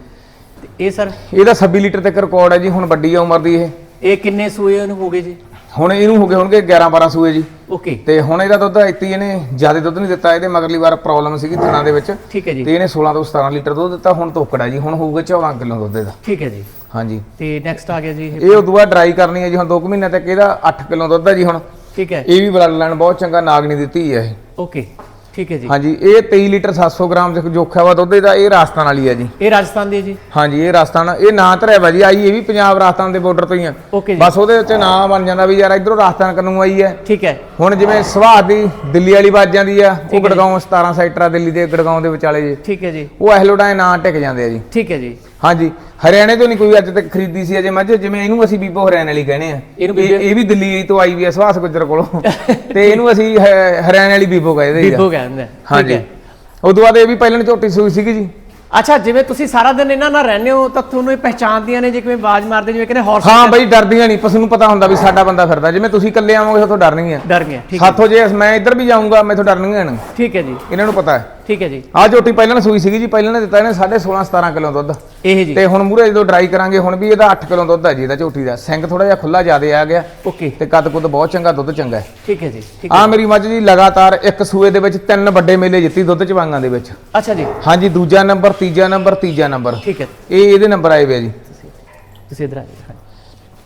ਤੇ ਇਹ ਸਰ? ਇਹਦਾ 26 ਲੀਟਰ ਤੱਕ ਰਿਕਾਰਡ ਹੈ ਜੀ ਹੁਣ ਵੱਡੀ ਆ ਉਮਰ ਦੀ ਇਹ। ਇਹ ਕਿੰਨੇ ਸੂਏ ਨੂੰ ਹੋ ਗਏ ਜੀ? ਹੁਣ ਇਹਨੂੰ ਹੋ ਗਏ ਹੋਣਗੇ 11 12 ਸੂਏ ਜੀ। ਓਕੇ ਤੇ ਹੁਣ ਇਹਦਾ ਦੁੱਧ ਇੱਤੀ ਇਹਨੇ ਜ਼ਿਆਦਾ ਦੁੱਧ ਨਹੀਂ ਦਿੱਤਾ ਇਹਦੇ ਮਗਰਲੀ ਵਾਰ ਪ੍ਰੋਬਲਮ ਸੀਗੀ ਥਣਾ ਦੇ ਵਿੱਚ। ਠੀਕ ਹੈ ਜੀ। ਤੇ ਇਹਨੇ 16 ਤੋਂ 17 ਲੀਟਰ ਦੁੱਧ ਦਿੱਤਾ ਹੁਣ ਤੋਕੜਾ ਜੀ ਹੁਣ ਹੋਊਗਾ 14 ਕਿਲੋ ਦੁੱਧ ਇਹਦਾ। ਠੀਕ ਹੈ ਜੀ। ਹਾਂਜੀ। ਤੇ ਨੈਕਸਟ ਆ ਗਿਆ ਜੀ ਇਹ। ਇਹ ਉਦੋਂ ਬਾਅਦ ਡਰਾਈ ਕਰਨੀ ਹੈ ਜੀ ਹੁਣ 2 ਮਹੀਨੇ ਤੱਕ ਇਹਦਾ 8 ਕਿਲੋ ਦੁੱਧ ਹੈ ਜੀ ਹੁਣ। ਠੀਕ ਹੈ। ਇਹ ਵੀ ਬਲੱਡ ਲਾਈਨ ਬਹੁਤ ਚੰਗਾ ਨਾਗਣੀ ਦਿੱਤੀ ਹੈ ਇਹ। ਓਕੇ ਠੀਕ ਹੈ ਜੀ। ਹਾਂਜੀ ਇਹ 23 ਲੀਟਰ 700 ਗ੍ਰਾਮ ਚ ਜੋਖਿਆ ਵਾ ਦੁੱਧ ਇਹਦਾ ਇਹ ਰਾਜਸਥਾਨ ਵਾਲੀ ਹੈ ਜੀ। ਇਹ ਰਾਜਸਥਾਨ ਦੀ ਹੈ ਜੀ। ਹਾਂਜੀ ਇਹ ਰਾਜਸਥਾਨ ਇਹ ਨਾਂ ਧਰਿਆ ਵਾ ਜੀ ਆਈ ਇਹ ਵੀ ਪੰਜਾਬ ਰਾਜਸਥਾਨ ਦੇ ਬਾਰਡਰ ਤੋਂ ਹੀ ਆ। ਓਕੇ ਜੀ। ਬਸ ਉਹਦੇ ਉੱਤੇ ਨਾਂ ਬਣ ਜਾਂਦਾ ਵੀ ਯਾਰ ਇਧਰੋਂ ਰਾਜਸਥਾਨ ਕੰਨੂ ਆਈ ਹੈ। ਠੀਕ ਹੈ। ਹੁਣ ਜਿਵੇਂ ਸੁਭਾਅ ਦੀ ਦਿੱਲੀ ਵਾਲੀ ਵੱਜ ਜਾਂਦੀ ਆ ਉਹ। ਗੜਗਾਉਂ 17 ਸੈਕਟਰ ਦਿੱਲੀ ਦੇ ਗੜਗਾਉਂ ਦੇ ਵਿਚਾਲੇ ਜੀ। ਠੀਕ ਹੈ ਜੀ। ਉਹ ਐਹਲੋਡਾ ਦੇ ਨਾਂ ਟਿਕ ਜਾਂਦੇ ਆ ਜੀ। ਠੀਕ ਹੈ ਜੀ। ਹਾਂਜੀ ਹਰਿਆਣੇ ਤੋਂ ਨਹੀਂ ਕੋਈ ਅੱਜ ਤੱਕ ਖਰੀਦੀ ਸੀ ਅਜੇ ਮੱਝ ਜਿਵੇਂ ਇਹਨੂੰ ਅਸੀਂ ਬੀਬੋ ਹਰਿਆਣੇ ਵਾਲੀ ਕਹਿੰਦੇ ਆ। ਇਹਨੂੰ ਇਹ ਇਹ ਵੀ ਦਿੱਲੀ ਤੋਂ ਆਈ ਵੀ ਆ ਸੁਭਾਸ ਗੁੱਜਰ ਕੋਲੋਂ। ਤੇ ਇਹਨੂੰ ਅਸੀਂ ਹ- ਹਰਿਆਣੇ ਵਾਲੀ ਬੀਬੋ ਕਹਿੰਦੇ ਆ। ਬੀਬੋ ਕਹਿੰਦੇ ਆ। ਠੀਕ ਹਾਂਜੀ। ਹੈ। ਉਦੋਂ ਬਾਅਦ ਇਹ ਵੀ ਪਹਿਲਾਂ ਝੋਟੀ ਸੂਈ ਸੀਗੀ ਜੀ। ਅੱਛਾ ਜਿਵੇਂ ਤੁਸੀਂ ਸਾਰਾ ਦਿਨ ਇਹਨਾਂ ਨਾਲ ਰਹਿੰਦੇ ਹੋ ਤਾਂ ਤੁਹਾਨੂੰ ਇਹ ਪਹਿਚਾਨਦੀਆਂ ਨੇ ਜੇ ਕਿਵੇਂ ਆਵਾਜ਼ ਮਾਰਦੇ ਜਿਵੇਂ ਕਹਿੰਦੇ ਹਾਰਸ ਹਾਂ ਬਈ ਡਰਦੀਆਂ ਨਹੀਂ ਪਸ ਨੂੰ ਪਤਾ ਹੁੰਦਾ ਵੀ ਸਾਡਾ ਬੰਦਾ ਫਿਰਦਾ। ਜਿਵੇਂ ਤੁਸੀਂ ਇਕੱਲੇ ਆਵੋਗੇ ਸਾਥੋਂ ਡਰ ਨਹੀਂ ਹੈ ਡਰ ਗਿਆ ਠੀਕ ਹੈ ਸਾਥੋਂ ਜੇ। ਮੈਂ ਇੱਧਰ ਵੀ ਜਾਊਂਗਾ ਮੈਥੋਂ ਡਰ ਨਹੀਂ ਹੈ ਠੀਕ ਹੈ ਜੀ। ਇਹਨਾਂ ਨੂੰ ਪਤਾ ਹੈ। ਠੀਕ ਹੈ ਜੀ। ਆਹ ਝੋਟੀ ਪਹਿਲਾਂ ਸੂਈ ਸੀਗੀ ਜੀ ਪਹਿਲਾਂ ਨੇ ਦਿੱਤਾ ਇਹਨੇ 16.5 17 ਕਿਲੋ ਦੁੱਧ। ਇਹ ਜੀ। ਤੇ ਹੁਣ ਮੂਰੇ ਜਦੋਂ ਡਰਾਈ ਕਰਾਂਗੇ ਹੁਣ ਵੀ ਇਹਦਾ 8 ਕਿਲੋ ਦੁੱਧ ਹੈ ਜੀ ਇਹਦਾ ਝੋਟੀ ਦਾ। ਸਿੰਘ ਥੋੜਾ ਜਿਹਾ ਖੁੱਲਾ ਜ਼ਿਆਦੇ ਆ ਗਿਆ। ਓਕੇ। ਤੇ ਕੱਦ ਕੁੱਦ ਬਹੁਤ ਚੰਗਾ ਦੁੱਧ ਚੰਗਾ ਹੈ। ਠੀਕ ਹੈ ਜੀ ਆ ਮੇਰੀ ਮੱਝ ਜੀ ਲਗਾਤਾਰ ਇੱਕ ਸੂਏ ਦੇ ਵਿੱਚ ਤਿੰਨ ਵੱਡੇ ਮੇਲੇ ਜਿੱਤੀ ਦੁੱਧ ਚਵਾਂਗਾਂ ਦੇ ਵਿੱਚ। ਅੱਛਾ ਜੀ। ਹਾਂਜੀ ਦੂਜਾ ਨੰਬਰ ਤੀਜਾ ਨੰਬਰ ਤੀਜਾ ਨੰਬਰ। ਠੀਕ ਹੈ। ਇਹ ਇਹਦੇ ਨੰਬਰ ਆਏ ਵੇ ਜੀ। ਤੁਸੀਂ ਇਧਰ ਆ ਜਾਓ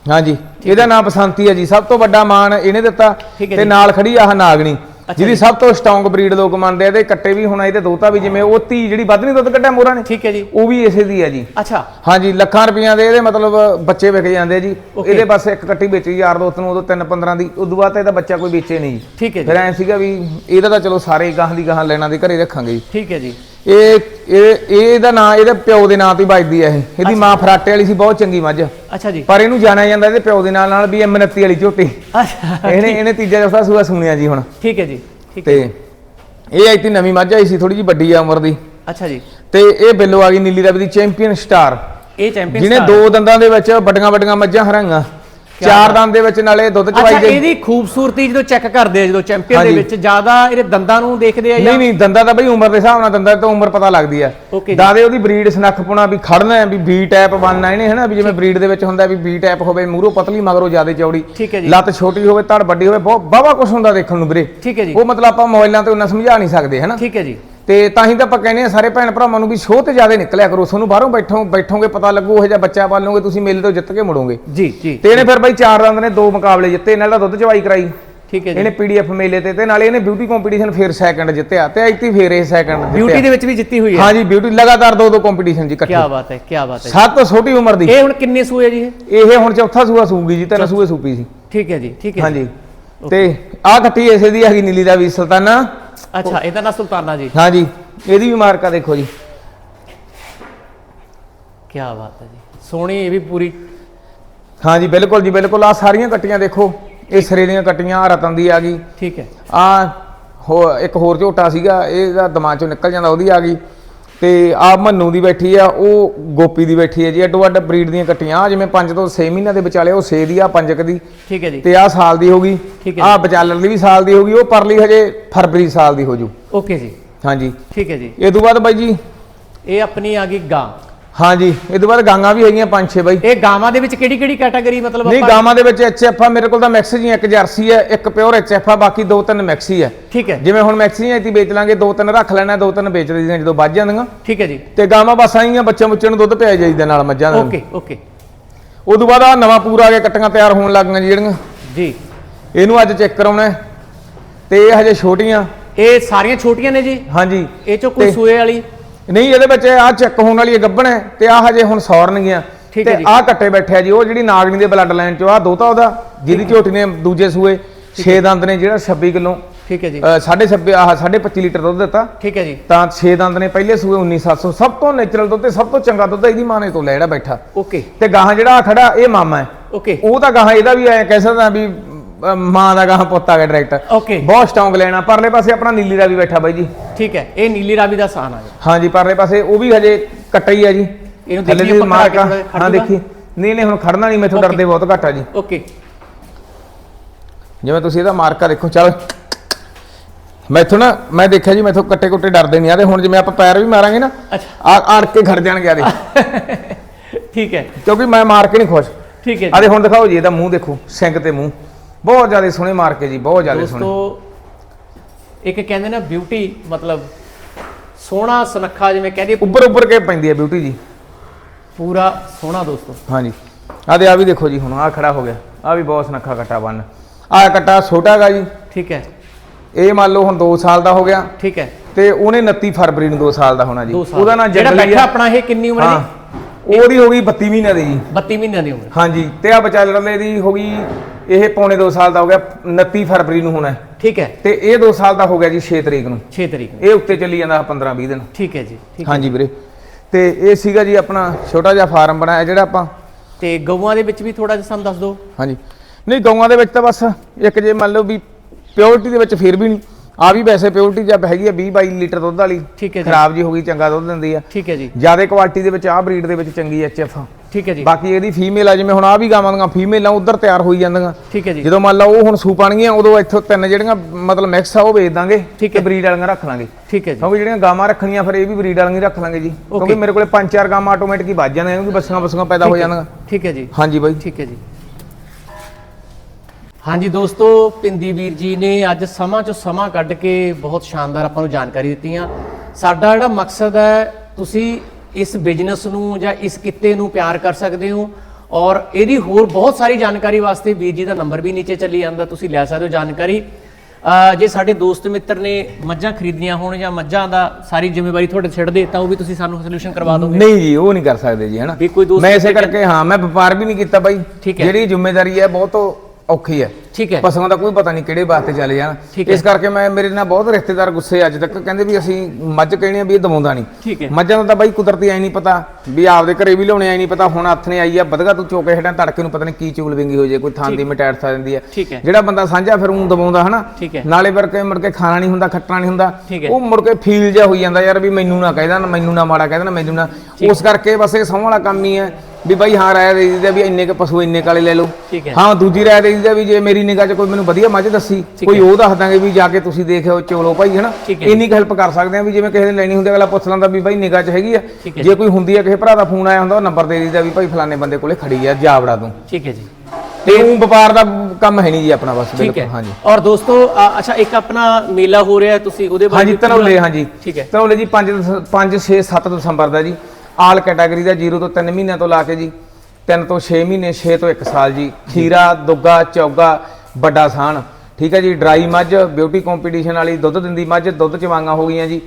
ਹਾਂਜੀ। ਇਹਦਾ ਨਾਮ ਬਸੰਤੀ ਹੈ ਜੀ। ਸਭ ਤੋਂ ਵੱਡਾ ਮਾਣ ਇਹਨੇ ਦਿੱਤਾ ਤੇ ਜੀ। ਨਾਲ ਖੜੀ ਆਹ ਨਾਗਣੀ। ਜਿਹਦੀ ਸਭ ਤੋਂ ਸਟਰੋਂਗ ਬਰੀਡ ਲੋਕ ਮੰਨਦੇ ਆ ਇਹਦੇ ਕੱਟੇ ਵੀ ਹੁਣ ਇਹਦੇ ਦੋਤਾ ਵੀ ਜਿਵੇਂ ਉਹ ਧੀ ਜਿਹੜੀ ਵੱਧ ਨਹੀਂ ਦੁੱਧ ਕੱਢਿਆ ਮੋਰਾਂ ਨੇ ਠੀਕ ਹੈ ਜੀ। ਉਹ ਵੀ ਇਸੇ ਦੀ ਹੈ ਜੀ। ਅੱਛਾ। ਹਾਂਜੀ ਲੱਖਾਂ ਰੁਪਈਆਂ ਦੇ ਇਹਦੇ ਮਤਲਬ ਬੱਚੇ ਵਿਕ ਜਾਂਦੇ ਆ ਜੀ. ਇਹਦੇ ਬਸ ਇੱਕ ਕੱਟੀ ਵੇਚੀ ਯਾਰ ਦੋਸਤ ਨੂੰ ਉਦੋਂ 3 15 ਦੀ ਉਦੋਂ ਬਾਅਦ ਤਾਂ ਇਹਦਾ ਬੱਚਾ ਕੋਈ ਵੇਚੇ ਨਹੀਂ। ਜੀ ਠੀਕ ਹੈ ਫਿਰ ਜੀ ਐ ਸੀਗਾ ਵੀ ਇਹਦਾ ਤਾਂ ਚਲੋ ਸਾਰੇ ਗਾਹਾਂ ਦੀ ਗਾਹਾਂ ਲੈਣਾ ਦੇ ਘਰੇ ਰੱਖਾਂਗੇ ਜੀ। ਠੀਕ ਹੈ ਜੀ। ਇਹ ਇਹ ਇਹਦਾ ਨਾਂ ਇਹਦੇ ਪਿਓ ਦੇ ਨਾਂ ਤੋਂ ਹੀ ਵੱਜਦੀ ਹੈ ਇਹ। ਇਹਦੀ ਮਾਂ ਫਰਾਟੇ ਵਾਲੀ ਸੀ ਬਹੁਤ ਚੰਗੀ ਮੱਝ। ਅੱਛਾ ਜੀ। ਪਰ ਇਹਨੂੰ ਜਾਣਿਆ ਜਾਂਦਾ ਇਹਦੇ ਪਿਓ ਦੇ ਨਾਲ ਨਾਲ ਵੀ M29 ਵਾਲੀ ਝੋਟੀ। ਅੱਛਾ ਇਹਨੇ ਇਹਨੇ ਤੀਜਾ ਚੌਥਾ ਸੂਆ ਸੁਣਿਆ ਜੀ ਹੁਣ। ਠੀਕ ਹੈ ਜੀ ਠੀਕ ਹੈ। ਤੇ ਇਹ ਆਈ ਤੀ ਨਵੀਂ ਮੱਝ ਆਈ ਸੀ ਥੋੜੀ ਜੀ ਵੱਡੀ ਆ ਉਮਰ ਦੀ। ਅੱਛਾ ਜੀ। ਤੇ ਇਹ ਬਿੱਲੋ ਆ ਗਈ ਨੀਲੀ ਰਵੀ ਦੀ ਚੈਂਪੀਅਨ ਸਟਾਰ। ਇਹ ਚੈਂਪੀਅਨ ਜਿਹਨੇ ਦੋ ਦੰਦਾਂ ਦੇ ਵਿੱਚ ਵੱਡੀਆਂ ਵੱਡੀਆਂ ਮੱਝਾਂ ਹਰਾਈਆਂ। ਚਾਰ ਦੰਦ ਦੇ ਵਿੱਚ ਨਾਲੇ ਦੁੱਧ ਚਵਾਈ ਅੱਛਾ ਇਹਦੀ ਖੂਬਸੂਰਤੀ ਜਦੋਂ ਚੈੱਕ ਕਰਦੇ ਆ ਜਦੋਂ ਚੈਂਪੀਅਨ ਦੇ। ਵਿੱਚ ਜ਼ਿਆਦਾ ਇਹਦੇ ਦੰਦਾਂ ਨੂੰ ਦੇਖਦੇ ਆ ਜਾਂ ਨਹੀਂ ਨਹੀਂ ਦੰਦਾਂ ਦਾ ਬਈ ਉਮਰ ਦੇ ਹਿਸਾਬ ਨਾਲ ਦੰਦਾਂ ਤੋਂ ਉਮਰ ਪਤਾ ਲੱਗਦੀ ਆ। ਦਾਦੇ ਉਹਦੀ ਬਰੀਡ ਸਨੱਖ ਪੁਣਾ ਵੀ ਖੜਨਾ ਵੀ ਬੀ ਟਾਈਪ ਬਣਨਾ ਇਹਨੇ ਹਨਾ? ਵੀ ਜਿਵੇਂ ਬਰੀਡ ਦੇ ਵਿੱਚ ਹੁੰਦਾ ਵੀ ਬੀ ਟਾਈਪ ਹੋਵੇ ਮੂਹਰੋਂ ਪਤਲੀ ਮਗਰੋਂ ਜ਼ਿਆਦਾ ਚੌੜੀ। ਲੱਤ ਛੋਟੀ ਹੋਵੇ ਧੜ ਵੱਡੀ ਹੋਵੇ ਬਹੁਤ ਬਾਵਾ ਕੁਝ ਹੁੰਦਾ ਦੇਖਣ ਨੂੰ ਵੀਰੇ। ਠੀਕ ਹੈ ਜੀ। ਉਹ ਮਤਲਬ ਆਪਾਂ ਮੋਬਾਈਲਾਂ ਤੇ ਉਹਨਾਂ ਸਮਝਾ ਨਹੀਂ ਸਕਦੇ ਹਨਾ? ਠੀਕ ਹੈ ਜੀ। ਤੇ ਤਾਂ ਹੀ ਤਾਂ ਆਪਾਂ ਕਹਿੰਦੇ ਆ ਸਾਰੇ ਭੈਣ ਭਰਾਵਾਂ ਨੂੰ ਵੀ ਸ਼ੋਅ ਤੇ ਜ਼ਿਆਦਾ ਨਿਕਲਿਆ ਕਰੋ। ਤੁਹਾਨੂੰ ਬਾਹਰੋਂ ਬੈਠੋ ਬੈਠੋਗੇ ਪਤਾ ਲੱਗੂ ਉਹ ਜਿਹਾ ਬੱਚਾ ਪਾਲੋਗੇ ਤੁਸੀਂ ਮੇਲੇ ਤੋਂ ਜਿੱਤ ਕੇ ਮੁੜੋਗੇ। ਜੀ ਜੀ। ਤੇ ਇਹਨੇ ਫਿਰ ਬਾਈ ਚਾਰ ਦੰਦ ਨੇ ਦੋ ਮੁਕਾਬਲੇ ਜਿੱਤੇ ਨਾਲ ਦਾ ਦੁੱਧ ਚਵਾਈ ਕਰਾਈ। ਠੀਕ ਹੈ ਜੀ। ਇਹਨੇ ਪੀਡੀਐਫ ਮੇਲੇ ਤੇ ਤੇ ਨਾਲੇ ਇਹਨੇ ਬਿਊਟੀ ਕੰਪੀਟੀਸ਼ਨ ਫੇਰ ਸੈਕੰਡ ਜਿੱਤਿਆ ਤੇ ਐਤੀ ਫੇਰ ਇਹ ਸੈਕੰਡ ਬਿਊਟੀ ਦੇ ਵਿੱਚ ਵੀ ਜਿੱਤੀ ਹੋਈ ਹੈ। ਹਾਂਜੀ ਬਿਊਟੀ ਲਗਾਤਾਰ ਦੋ ਦੋ ਕੰਪੀਟੀਸ਼ਨ ਜੀ ਕੀ ਇਕੱਠੇ ਬਾਤ ਹੈ ਕੀ ਬਾਤ ਹੈ। ਸੱਤ ਛੋਟੀ ਉਮਰ ਦੀ। ਇਹ ਹੁਣ ਕਿੰਨੇ ਸੂਏ ਜੀ ਇਹ? ਹੁਣ ਚੌਥਾ ਸੂਆ ਸੂਗੀ ਜੀ ਤਿੰਨ ਸੂਏ ਸੂਪੀ ਸੀ। ਠੀਕ ਹੈ ਜੀ ਠੀਕ ਹੈ। ਹਾਂਜੀ ਤੇ ਆਹ ਕੱਟੀ ਇਸੇ ਦੀ ਹੈਗੀ ਨੀਲੀ ਦਾ ਵੀ ਸੁਲਤਾਨਾ। ਅੱਛਾ ਇਹਦਾ ਨਾਂ ਸੁਲਤਾਨਾ ਜੀ। ਹਾਂਜੀ ਇਹਦੀ ਵੀ ਮਾਰਕਾ ਦੇਖੋ ਜੀ। ਕੀ ਬਾਤ ਹੈ ਜੀ। ਸੋਹਣੀ ਇਹ ਵੀ ਪੂਰੀ। ਹਾਂਜੀ ਬਿਲਕੁਲ ਜੀ ਬਿਲਕੁਲ। ਆ ਸਾਰੀਆਂ ਕੱਟੀਆਂ ਦੇਖੋ ਇਹ ਸਿਰੇ ਦੀਆਂ ਕੱਟੀਆਂ ਆਹ ਰਤਨ ਦੀ ਆ ਗਈ। ਠੀਕ ਹੈ। ਆ ਹੋ ਇੱਕ ਹੋਰ ਝੋਟਾ ਸੀਗਾ ਇਹਦਾ ਦਿਮਾਗ ਚੋਂ ਨਿਕਲ ਜਾਂਦਾ ਉਹਦੀ ਆ ਗਈ। ਤੇ ਆ ਮੰਨੂ ਦੀ ਬੈਠੀ ਆ ਉਹ ਗੋਪੀ ਦੀ ਬੈਠੀ ਹੈ ਜੀ ਅੱਡੋ ਅੱਡ ਬਰੀਡ ਦੀਆਂ ਕੱਟੀਆਂ। ਆ ਜਿਵੇਂ 5 ਤੋਂ 6 ਮਹੀਨਿਆਂ ਦੇ ਵਿਚਾਲੇ ਉਹ 6 ਦੀ ਆ 5 ਕ ਦੀ। ਠੀਕ ਹੈ ਜੀ। ਤੇ ਆ ਸਾਲ ਦੀ ਹੋ ਗਈ। ਆ ਵਿਚਾਲਣ ਦੀ ਵੀ ਸਾਲ ਦੀ ਹੋ ਗਈ ਉਹ ਪਰਲੀ ਹਜੇ ਫਰਵਰੀ ਸਾਲ ਦੀ ਹੋ ਜੂ। ਓਕੇ ਜੀ। ਹਾਂਜੀ। ਠੀਕ ਹੈ ਜੀ। ਇਹ ਤੋਂ ਬਾਅਦ ਬਾਈ ਜੀ? ਇਹ ਆਪਣੀ ਆ ਗਈ ਗਾਂ। ਹਾਂਜੀ ਇਹ ਤੋਂ ਬਾਅਦ ਗਾਂਗਾ ਵੀ ਹੈਗੀਆਂ 5-6 ਬਾਈ। ਇਹ ਗਾਵਾਂ ਦੇ ਵਿੱਚ ਕਿਹੜੀ ਕਿਹੜੀ ਕੈਟਾਗਰੀ ਮਤਲਬ ਨਹੀਂ ਆਪਾਂ ਗਾਵਾਂ ਦੇ ਵਿੱਚ ਐਚਐਫ ਆ ਮੇਰੇ ਕੋਲ ਤਾਂ ਮੈਕਸ ਜੀ ਇੱਕ ਜਰਸੀ ਹੈ ਇੱਕ ਪਿਓਰ ਐਚਐਫ ਆ ਬਾਕੀ ਦੋ ਤਿੰਨ ਮੈਕਸੀ ਹੈ ਠੀਕ ਹੈ। ਜਿਵੇਂ ਹੁਣ ਮੈਕਸੀ ਐਤੀ ਵੇਚ ਲਾਂਗੇ ਦੋ ਤਿੰਨ ਰੱਖ ਲੈਣਾ ਦੋ ਤਿੰਨ ਵੇਚ ਲਈਆਂ ਜਦੋਂ ਵੱਜ ਜਾਂਦੀਆਂ। ਠੀਕ ਹੈ ਜੀ। ਤੇ ਗਾਵਾਂ ਬਸ ਆਈਆਂ ਬੱਚਿਆਂ ਬੁੱਚਿਆਂ ਨੂੰ ਦੁੱਧ ਪਿਆ ਜਾਈਦਾ ਨਾਲ ਮੱਝਾਂ ਦਾ। ਓਕੇ ਓਕੇ ਉਦੋਂ ਬਾਅਦ ਆ ਨਵਾਂ ਪੂਰਾ ਆ ਗਿਆ ਕੱਟੀਆਂ ਤਿਆਰ ਹੋਣ ਲੱਗ ਗਈਆਂ ਜਿਹੜੀਆਂ। ਜੀ। ਇਹਨੂੰ ਅੱਜ ਚੈੱਕ ਕਰਾਉਣਾ। ਤੇ ਇਹ ਹਜੇ ਛੋਟੀਆਂ। ਇਹ ਸਾਰੀਆਂ ਛੋਟੀਆਂ ਨੇ ਜੀ? ਹਾਂਜੀ। ਇਹ ਚੋਂ ਕੋਈ ਤੇ- ਸੂਏ ਵਾਲੀ? ਨਹੀਂ ਇਹਦੇ ਵਿੱਚ ਆ ਚੈੱਕ ਹੋਣ ਵਾਲੀ ਗੱਭਣ ਹੈ ਤੇ ਆ ਹਜੇ ਹੁਣ ਸੌਰਨਗੀਆਂ। ਤੇ। ਆ ਕੱਟੇ ਬੈਠੇ ਆ ਜੀ ਉਹ ਜਿਹੜੀ ਨਾਗਣੀ ਦੇ ਬਲੱਡ ਲਾਈਨ ਚੋਂ ਆ ਦੋਤਾ ਉਹਦਾ ਜਿਹਦੀ ਝੋਟੀ ਨੇ ਦੂਜੇ ਸੂਏ 6 ਦੰਦ ਨੇ ਜਿਹੜਾ 26 ਕਿਲੋ। ਠੀਕ ਹੈ ਜੀ। 26 ਆਹ 25 ਲੀਟਰ ਦੁੱਧ ਦਿੱਤਾ। ਠੀਕ ਹੈ ਜੀ। ਤਾਂ 6 ਦੰਦ ਨੇ ਪਹਿਲੇ ਸੂਏ 19700 ਸਭ ਤੋਂ ਨੇਚਰਲ ਦੁੱਧ ਤੇ ਸਭ ਤੋਂ ਚੰਗਾ ਦੁੱਧ ਇਹਦੀ ਮਾਂ ਨੇ ਤੋਂ ਲੈ ਜਿਹੜਾ ਬੈਠਾ। ਓਕੇ। ਤੇ ਗਾਹਾਂ ਜਿਹੜਾ ਖੜਾ ਇਹ ਮਾਮਾ ਹੈ। ਓਕੇ। ਉਹ ਤਾਂ ਗਾਹਾਂ ਇਹਦਾ ਵੀ ਐ ਕਹਿ ਸਕਦਾ ਵੀ ਅ, ਮਾਂ ਦਾ ਗਾਹਾਂ ਪੁੱਤ ਆ ਗਿਆ ਡਾਇਰੈਕਟ ਓਕੇ ਬਹੁਤ ਸਟਰੋਂਗ ਲੈਣਾ ਪਰਲੇ ਪਾਸੇ ਆਪਣਾ ਨੀਲੀ ਦਾ ਵੀ ਬੈਠਾ ਬਾਈ ਜੀ। ਠੀਕ ਹੈ ਇਹ ਨੀਲੀ ਰਾਵੀ ਦਾ ਸਾਨ ਆ ਜੀ। ਹਾਂਜੀ ਪਰਲੇ ਪਾਸੇ ਉਹ ਵੀ ਹਜੇ ਕੱਟਾ ਹੀ ਆ ਜੀ। ਇਹਨੂੰ ਥੱਲੇ ਦੇਖੀਏ ਦੀ ਪੱਕਾ ਮਾਰਕ ਆ। ਕੇ ਹਾਂ ਜੂਗਾ? ਦੇਖੀ ਨਹੀਂ ਨਹੀਂ ਹੁਣ ਖੜਨਾ ਨਹੀਂ ਮੈਥੋਂ Okay. ਡਰਦੇ ਬਹੁਤ ਘੱਟ ਆ ਜੀ। ਓਕੇ ਜਿਵੇਂ ਤੁਸੀਂ ਇਹਦਾ ਮਾਰਕਾ ਦੇਖੋ ਚੱਲ। ਮੈਥੋਂ ਨਾ ਮੈਂ ਦੇਖਿਆ ਜੀ ਮੈਥੋਂ ਕੱਟੇ ਕੁੱਟੇ ਡਰਦੇ ਨਹੀਂ ਆ। ਤੇ ਹੁਣ ਜਿਵੇਂ ਆਪਾਂ ਪੈਰ ਵੀ ਮਾਰਾਂਗੇ ਨਾ ਅੱਛਾ। ਆ ਆੜ ਕੇ ਖੜ ਜਾਣਗੇ ਆ ਦੇ ਠੀਕ ਹੈ। ਕਿਉਂਕਿ ਮੈਂ ਮਾਰ ਕੇ ਨਹੀਂ ਖੁਸ਼। ਠੀਕ ਹੈ ਆ ਜੀ। ਦੇ ਹੁਣ ਦਿਖਾਓ ਜੀ ਇਹਦਾ ਮੂੰਹ ਦੇਖੋ ਸਿੰਗ ਤੇ ਮੂੰਹ। ਬਹੁਤ ਜ਼ਿਆਦਾ ਸੋਹਣੇ ਮਾਰ ਕੇ ਜੀ ਬਹੁਤ ਜ਼ਿਆਦਾ ਸੋਹਣੇ। ਦੋਸਤੋ ਇੱਕ ਕਹਿੰਦੇ ਨਾ ਬਿਊਟੀ ਮਤਲਬ ਸੋਹਣਾ ਸੁਨੱਖਾ ਜਿਵੇਂ ਕਹਿੰਦੇ ਉੱਪਰ ਉੱਪਰ ਕੇ ਪੈਂਦੀ ਹੈ ਬਿਊਟੀ ਜੀ। ਪੂਰਾ ਸੋਹਣਾ ਦੋਸਤੋ। ਹਾਂਜੀ। ਆ ਦੇ ਆ ਵੀ ਦੇਖੋ ਜੀ ਹੁਣ ਆ ਖੜਾ ਹੋ ਗਿਆ। ਆ ਵੀ ਬਹੁਤ ਸੁਨੱਖਾ ਕੱਟਾ ਬਣ ਆ ਕੱਟਾ ਛੋਟਾ ਗਾ ਜੀ। ਠੀਕ ਹੈ। ਇਹ ਮੰਨ ਲਓ ਹੁਣ 2 ਸਾਲ ਦਾ ਹੋ ਗਿਆ। ਠੀਕ ਹੈ। ਤੇ ਉਹਨੇ 29 ਫਰਵਰੀ ਨੂੰ 2 ਸਾਲ ਦਾ ਹੋਣਾ ਜੀ। ਉਹਦਾ ਨਾਮ ਜਿਹੜਾ ਬੈਠਾ ਆਪਣਾ ਇਹ ਕਿੰਨੀ ਉਮਰ ਹੈ। ਉਹਦੀ ਹੋ ਗਈ 32 ਮਹੀਨਿਆਂ ਦੀ। ਜੀ ਜੀ 32 ਮਹੀਨਿਆਂ ਦੀ ਉਮਰ ਹਾਂਜੀ ਤੇ ਆ ਬਚਾ ਲੜਲੇ ਦੀ ਹੋ ਗਈ ਇਹ ਪੌਣੇ 2 ਸਾਲ ਦਾ ਹੋ ਗਿਆ 29 ਫਰਵਰੀ ਨੂੰ ਹੋਣਾ ਹੈ। ਠੀਕ ਹੈ। ਤੇ ਇਹ 2 ਸਾਲ ਦਾ ਹੋ ਗਿਆ ਜੀ 6 ਤਰੀਕ ਨੂੰ। 6 ਤਰੀਕ ਨੂੰ। ਇਹ ਉੱਤੇ ਚੱਲੀ ਜਾਂਦਾ 15 20 ਦਿਨ। ਠੀਕ ਹੈ ਜੀ ਠੀਕ ਹਾਂਜੀ ਵੀਰੇ। ਤੇ ਇਹ ਸੀਗਾ ਜੀ ਆਪਣਾ ਛੋਟਾ ਜਿਹਾ ਫਾਰਮ ਬਣਾਇਆ ਜਿਹੜਾ ਆਪਾਂ ਤੇ ਗਊਆਂ ਦੇ ਵਿੱਚ ਵੀ ਥੋੜਾ ਜਿਹਾ ਸਾਨੂੰ ਦੱਸ ਦਿਓ। ਹਾਂਜੀ। ਨਹੀਂ ਗਊਆਂ ਦੇ ਵਿੱਚ ਤਾਂ ਬਸ ਇੱਕ ਜੇ ਮੰਨ ਲਓ ਵੀ ਪਿਓਰਿਟੀ ਦੇ ਵਿੱਚ ਫਿਰ ਵੀ ਨਹੀਂ ਆ ਵੀ ਵੈਸੇ ਪਿਓਰਿਟੀ ਜਬ ਹੈਗੀ ਆ 20 22 ਲੀਟਰ ਦੁੱਧ ਵਾਲੀ ਠੀਕ ਹੈ ਜੀ। ਖਰਾਬ ਜੀ ਹੋ ਗਈ ਚੰਗਾ ਦੁੱਧ ਦਿੰਦੀ ਆ। ਠੀਕ ਹੈ ਜੀ। ਜ਼ਿਆਦਾ ਕੁਆਲਿਟੀ ਦੇ ਵਿੱਚ ਆ ਬਰੀਡ ਦੇ ਵਿੱਚ ਚੰਗੀ ਐਚਐਫ ਠੀਕ ਹੈ ਜੀ। ਬਾਕੀ ਇਹਦੀ ਫੀਮੇਲ ਆ ਜਿਵੇਂ ਹੁਣ ਆ ਵੀ ਗਾਵਾਂ ਦੀਆਂ ਫੀਮੇਲਾਂ ਉਧਰ ਤਿਆਰ ਹੋਈ ਜਾਂਦੀਆਂ। ਠੀਕ ਹੈ ਜੀ। ਜਦੋਂ ਮੰਨ ਲਓ ਉਹ ਹੁਣ ਸੂ ਪਾਣਗੀਆਂ ਉਦੋਂ ਇੱਥੋਂ ਤਿੰਨ ਜਿਹੜੀਆਂ ਮਤਲਬ ਮਿਕਸ ਆ ਉਹ ਵੇਚ ਦਾਂਗੇ ਠੀਕ ਹੈ। ਬਰੀਡ ਵਾਲੀਆਂ ਰੱਖ ਲਾਂਗੇ। ਠੀਕ ਹੈ ਜੀ। ਕਿਉਂਕਿ ਜਿਹੜੀਆਂ ਗਾਵਾਂ ਰੱਖਣੀਆਂ ਫਿਰ ਇਹ ਵੀ ਬਰੀਡ ਵਾਲੀਆਂ ਹੀ ਰੱਖ ਲਾਂਗੇ ਜੀ। ਕਿਉਂਕਿ ਮੇਰੇ ਕੋਲੇ ਪੰਜ ਚਾਰ ਗਾਵਾਂ ਆਟੋਮੈਟਿਕ ਹੀ ਵੱਜ ਜਾਂਦੀਆਂ ਕਿਉਂਕਿ ਬੱਸੀਆਂ ਬੱਸੀਆਂ ਪੈਦਾ ਹੋ ਜਾਂਦੀਆਂ ਠੀਕ ਹੈ ਜੀ। ਹਾਂਜੀ ਬਾਈ। ਠੀਕ ਹੈ ਜੀ। ਹਾਂਜੀ ਦੋਸਤੋ ਪਿੰਦੀ ਵੀਰ ਜੀ ਨੇ ਅੱਜ ਸਮਾਂ ਚੋਂ ਸਮਾਂ ਕੱਢ ਕੇ ਬਹੁਤ ਸ਼ਾਨਦਾਰ ਆਪਾਂ ਨੂੰ ਜਾਣਕਾਰੀ ਦਿੱਤੀਆਂ ਸਾਡਾ ਜਿਹੜਾ ਮਕਸਦ ਹੈ ਤੁਸੀਂ ਇਸ ਬਿਜ਼ਨਸ ਨੂੰ ਜਾਂ ਇਸ ਕਿੱਤੇ ਨੂੰ ਪਿਆਰ ਕਰ ਸਕਦੇ ਹੋ ਔਰ ਇਹਦੀ ਹੋਰ ਬਹੁਤ ਸਾਰੀ ਜਾਣਕਾਰੀ ਵਾਸਤੇ ਵੀਰ ਜੀ ਦਾ ਨੰਬਰ ਵੀ ਨੀਚੇ ਚੱਲੀ ਜਾਂਦਾ ਤੁਸੀਂ ਲੈ ਸਕਦੇ ਹੋ ਜਾਣਕਾਰੀ। ਜੇ ਸਾਡੇ ਦੋਸਤ ਮਿੱਤਰ ਨੇ ਮੱਝਾਂ ਖਰੀਦਣੀਆਂ ਹੋਣ ਜਾਂ ਮੱਝਾਂ ਦਾ ਸਾਰੀ ਜ਼ਿੰਮੇਵਾਰੀ ਤੁਹਾਡੇ ਛੱਡ ਦੇ ਤਾਂ ਉਹ ਵੀ ਤੁਸੀਂ ਸਾਨੂੰ ਸੋਲੂਸ਼ਨ ਕਰਵਾ ਦੋਗੇ? ਨਹੀਂ ਜੀ ਉਹ ਨਹੀਂ ਕਰ ਸਕਦੇ ਜੀ ਹਨਾ ਮੈਂ ਇਸੇ ਕਰਕੇ ਹਾਂ ਮੈਂ ਵਪਾਰ ਵੀ ਨਹੀਂ ਕੀਤਾ ਬਾਈ। ਜਿਹੜੀ ਜ਼ਿੰਮੇਵਾਰੀ ਹੈ ਬਹੁਤ ਔਖੀ ਹੈ। ਠੀਕ ਹੈ। ਪਸ਼ੂਆਂ ਦਾ ਕੋਈ ਪਤਾ ਨਹੀਂ ਕਿਹੜੇ ਵਾਸਤੇ ਚਲੇ ਜਾਣ। ਇਸ ਕਰਕੇ ਮੈਂ ਮੇਰੇ ਨਾਲ ਬਹੁਤ ਰਿਸ਼ਤੇਦਾਰ ਗੁੱਸੇ ਅੱਜ ਤੱਕ। ਕਹਿੰਦੇ ਵੀ ਅਸੀਂ ਮੱਝ ਕਹਿਣੀ ਆ ਵੀ ਇਹ ਦਵਾਉਂਦਾ ਨਹੀਂ। ਮੱਝਾਂ ਦਾ ਤਾਂ ਬਾਈ ਕੁਦਰਤੀ ਐ ਨਹੀਂ ਪਤਾ ਵੀ ਆਪਦੇ ਘਰੇ ਵੀ ਲਿਆਉਣੇ ਐ ਨਹੀਂ ਪਤਾ ਹੁਣ ਹੱਥ ਨੇ ਆਈ ਆ ਵਧਗਾ ਤੂੰ ਚੋਕੇ ਹਟਾਂ ਤੜਕੇ ਨੂੰ ਪਤਾ ਨਹੀਂ ਕੀ ਚੂਲ ਵਿੰਗੀ ਹੋ ਜੇ ਕੋਈ ਥਾਂ ਦੀ ਮਟੈਟ ਥਾ ਜਾਂਦੀ ਹੈ। ਜਿਹੜਾ ਬੰਦਾ ਸਾਂਝਾ ਫਿਰ ਉਹ ਦਵਾਉਂਦਾ ਹਨਾ? ਨਾਲੇ ਫਿਰ ਕੇ ਮੁੜ ਕੇ ਖਾਣਾ ਨਹੀਂ ਹੁੰਦਾ ਖੱਟਣਾ ਨਹੀਂ ਹੁੰਦਾ। ਉਹ ਮੁੜ ਕੇ ਫੀਲ ਜਿਹਾ ਹੋਈ ਜਾਂਦਾ ਯਾਰ ਵੀ ਮੈਨੂੰ ਨਾ ਕਹਿਦਾ ਮੈਨੂੰ ਨਾ ਮਾੜਾ ਕਹਿਦਾ ਮੈਨੂੰ ਨਾ ਉਸ ਕਰਕੇ ਬਸ ਇਹ ਸਹੁੰ ਵਾਲਾ ਕੰਮ ਹੀ ਹੈ। ਵੀ ਬਾਈ ਹਾਂ ਰਾਇ ਦੇ ਦਿੱਤਾ ਵੀ ਇੰਨੇ ਕ ਪਸ਼ੂ ਇੰਨੇ ਕਾਲੇ ਲੈ ਲਓ। ਠੀਕ ਹੈ। ਹਾਂ ਦੂਜੀ ਰਾਇ ਦੇ ਦਿੱਤਾ ਵੀ ਜੇ ਮੇਰੀ ਨਿਗਾਹ 'ਚ ਕੋਈ ਮੈਨੂੰ ਵਧੀਆ ਮੱਝ ਦੱਸੀ ਕੋਈ ਉਹ ਦੱਸ ਦਾਂਗੇ ਵੀ ਜਾ ਕੇ ਤੁਸੀਂ ਦੇਖਿਓ ਚੋਲੋ ਭਾਈ ਹਨਾ? ਠੀਕ ਹੈ। ਇੰਨੀ ਹੈਲਪ ਕਰ ਸਕਦੇ ਆ ਵੀ ਜਿਵੇਂ ਕਿਸੇ ਨੇ ਲੈਣੀ ਹੁੰਦੀ ਆ, ਅਗਲਾ ਪੁੱਛ ਲੈਂਦਾ ਵੀ ਬਾਈ ਨਿਗਾਹ 'ਚ ਹੈਗੀ ਆ। ਠੀਕ ਹੈ ਜੇ ਕੋਈ ਹੁੰਦੀ ਆ ਕਿਸੇ ਭਰਾ ਦਾ ਫੋਨ ਆਇਆ ਹੁੰਦਾ ਉਹ ਨੰਬਰ ਦੇ ਦਿੱਤਾ ਵੀ ਭਾਈ ਫਲਾਣੇ ਬੰਦੇ ਕੋਲੇ ਖੜੀ ਆ ਜਾਵੜਾ ਤੂੰ। ਠੀਕ ਹੈ ਜੀ। ਤੇ ਉਹ ਵਪਾਰ ਦਾ ਕੰਮ ਹੈ ਨਹੀਂ ਜੀ ਆਪਣਾ ਬਸ ਬਿਲਕੁਲ ਹਾਂਜੀ। ਔਰ ਦੋਸਤੋ ਅੱਛਾ ਇੱਕ ਆਪਣਾ ਮੇਲਾ ਹੋ ਰਿਹਾ ਹੈ, ਤੁਸੀਂ ਉਹਦੇ ਬਾਰੇ ਹਾਂਜੀ ਵੀ ਧਨੌਲੇ ਹਾਂਜੀ। ਠੀਕ ਹੈ। ਧਨੌਲੇ ਜੀ 5 5 6 7 ਦਸੰਬਰ ਦਾ ਜੀ। ਆਲ ਕੈਟਾਗਰੀ ਦਾ 0 ਤੋਂ 3 ਮਹੀਨਿਆਂ ਤੋਂ ਲਾ ਕੇ ਜੀ 3 ਤੋਂ 6 ਮਹੀਨੇ 6 ਤੋਂ 1 ਸਾਲ ਜੀ। ਖੀਰਾ ਦੁੱਗਾ ਚੌਗਾ ਵੱਡਾ ਸਾਣ। ਠੀਕ ਹੈ ਜੀ ਡਰਾਈ ਮੱਝ ਬਿਊਟੀ ਕੰਪੀਟੀਸ਼ਨ ਵਾਲੀ ਦੁੱਧ ਦਿੰਦੀ ਮੱਝ ਦੁੱਧ ਚਵਾਂਗਾ ਹੋ ਗਈਆਂ ਜੀ।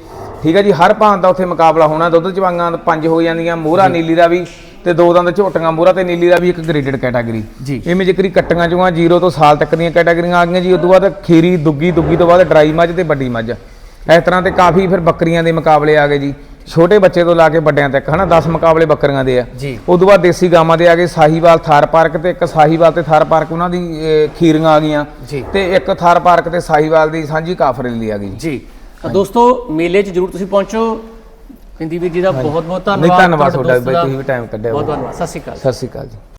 ਠੀਕ ਹੈ ਜੀ ਹਰ ਭਾਂਤ ਦਾ ਉੱਥੇ ਮੁਕਾਬਲਾ ਹੋਣਾ ਦੁੱਧ ਚਵਾਂਗਾ ਪੰਜ ਹੋ ਜਾਂਦੀਆਂ ਮੋਹਰਾ ਨੀਲੀ ਦਾ ਵੀ ਤੇ ਦੋ ਦੰਦ ਝੋਟੀਆਂ ਮੋਹਰਾ ਤੇ ਨੀਲੀ ਦਾ ਵੀ ਇੱਕ ਗ੍ਰੇਡਡ ਕੈਟਾਗਰੀ ਜੀ। ਇਵੇਂ ਜ਼ਿਕਰੀ ਕੱਟੀਆਂ ਚੋਂ 0 ਤੋਂ ਸਾਲ ਤੱਕ ਦੀਆਂ ਕੈਟਾਗਰੀਆਂ ਆ ਗਈਆਂ ਜੀ। ਉਸ ਤੋਂ ਬਾਅਦ ਖੀਰੀ ਦੁੱਗੀ ਦੁੱਗੀ ਤੋਂ ਬਾਅਦ ਡਰਾਈ ਮੱਝ ਤੇ ਵੱਡੀ ਮੱਝ। ਇਸ ਤਰ੍ਹਾਂ ਤੇ ਕਾਫੀ ਫਿਰ ਬੱਕਰੀਆਂ ਦੇ ਮੁਕਾਬਲੇ ਆ ਗਏ ਜੀ। ਛੋਟੇ ਬੱਚੇ ਤੋਂ ਲਾ ਕੇ ਵੱਡਿਆਂ ਤੱਕ ਹਨਾ? 10 ਮੁਕਾਬਲੇ ਬੱਕਰੀਆਂ ਦੇ ਆ। ਜੀ। ਉਸ ਤੋਂ ਬਾਅਦ ਦੇਸੀ ਗਾਵਾਂ ਦੇ ਆ ਗਏ ਸਾਹੀਵਾਲ ਥਾਰ ਪਾਰਕ ਤੇ ਇੱਕ ਸਾਹੀਵਾਲ ਤੇ ਥਾਰ ਪਾਰਕ ਉਹਨਾਂ ਦੀ ਅਹ, ਖੀਰੀਆਂ ਆ ਗਈਆਂ। ਜੀ। ਤੇ ਇੱਕ ਥਾਰ ਪਾਰਕ ਤੇ ਸਾਹੀਵਾਲ ਦੀ ਸਾਂਝੀ ਕਾਫਰੇਲੀ ਆ ਗਈ। ਜੀ। ਤਾਂ ਦੋਸਤੋ ਮੇਲੇ 'ਚ ਜਰੂਰ ਤੁਸੀਂ ਪਹੁੰਚੋ। ਪਿੰਦੀ ਵੀਰ ਜੀ ਦਾ ਬਹੁਤ ਬਹੁਤ ਨਹੀਂ ਧੰਨਵਾਦ ਧੰਨਵਾਦ ਤੁਹਾਡੇ ਬਈ। ਤੁਸੀਂ ਵੀ ਟਾਈਮ ਕੱਢਿਆ ਬਹੁਤ ਧੰਨਵਾਦ। ਸਤਿ ਸ਼੍ਰੀ ਅਕਾਲ। ਸਤਿ ਸ਼੍ਰੀ ਅਕਾਲ ਜੀ।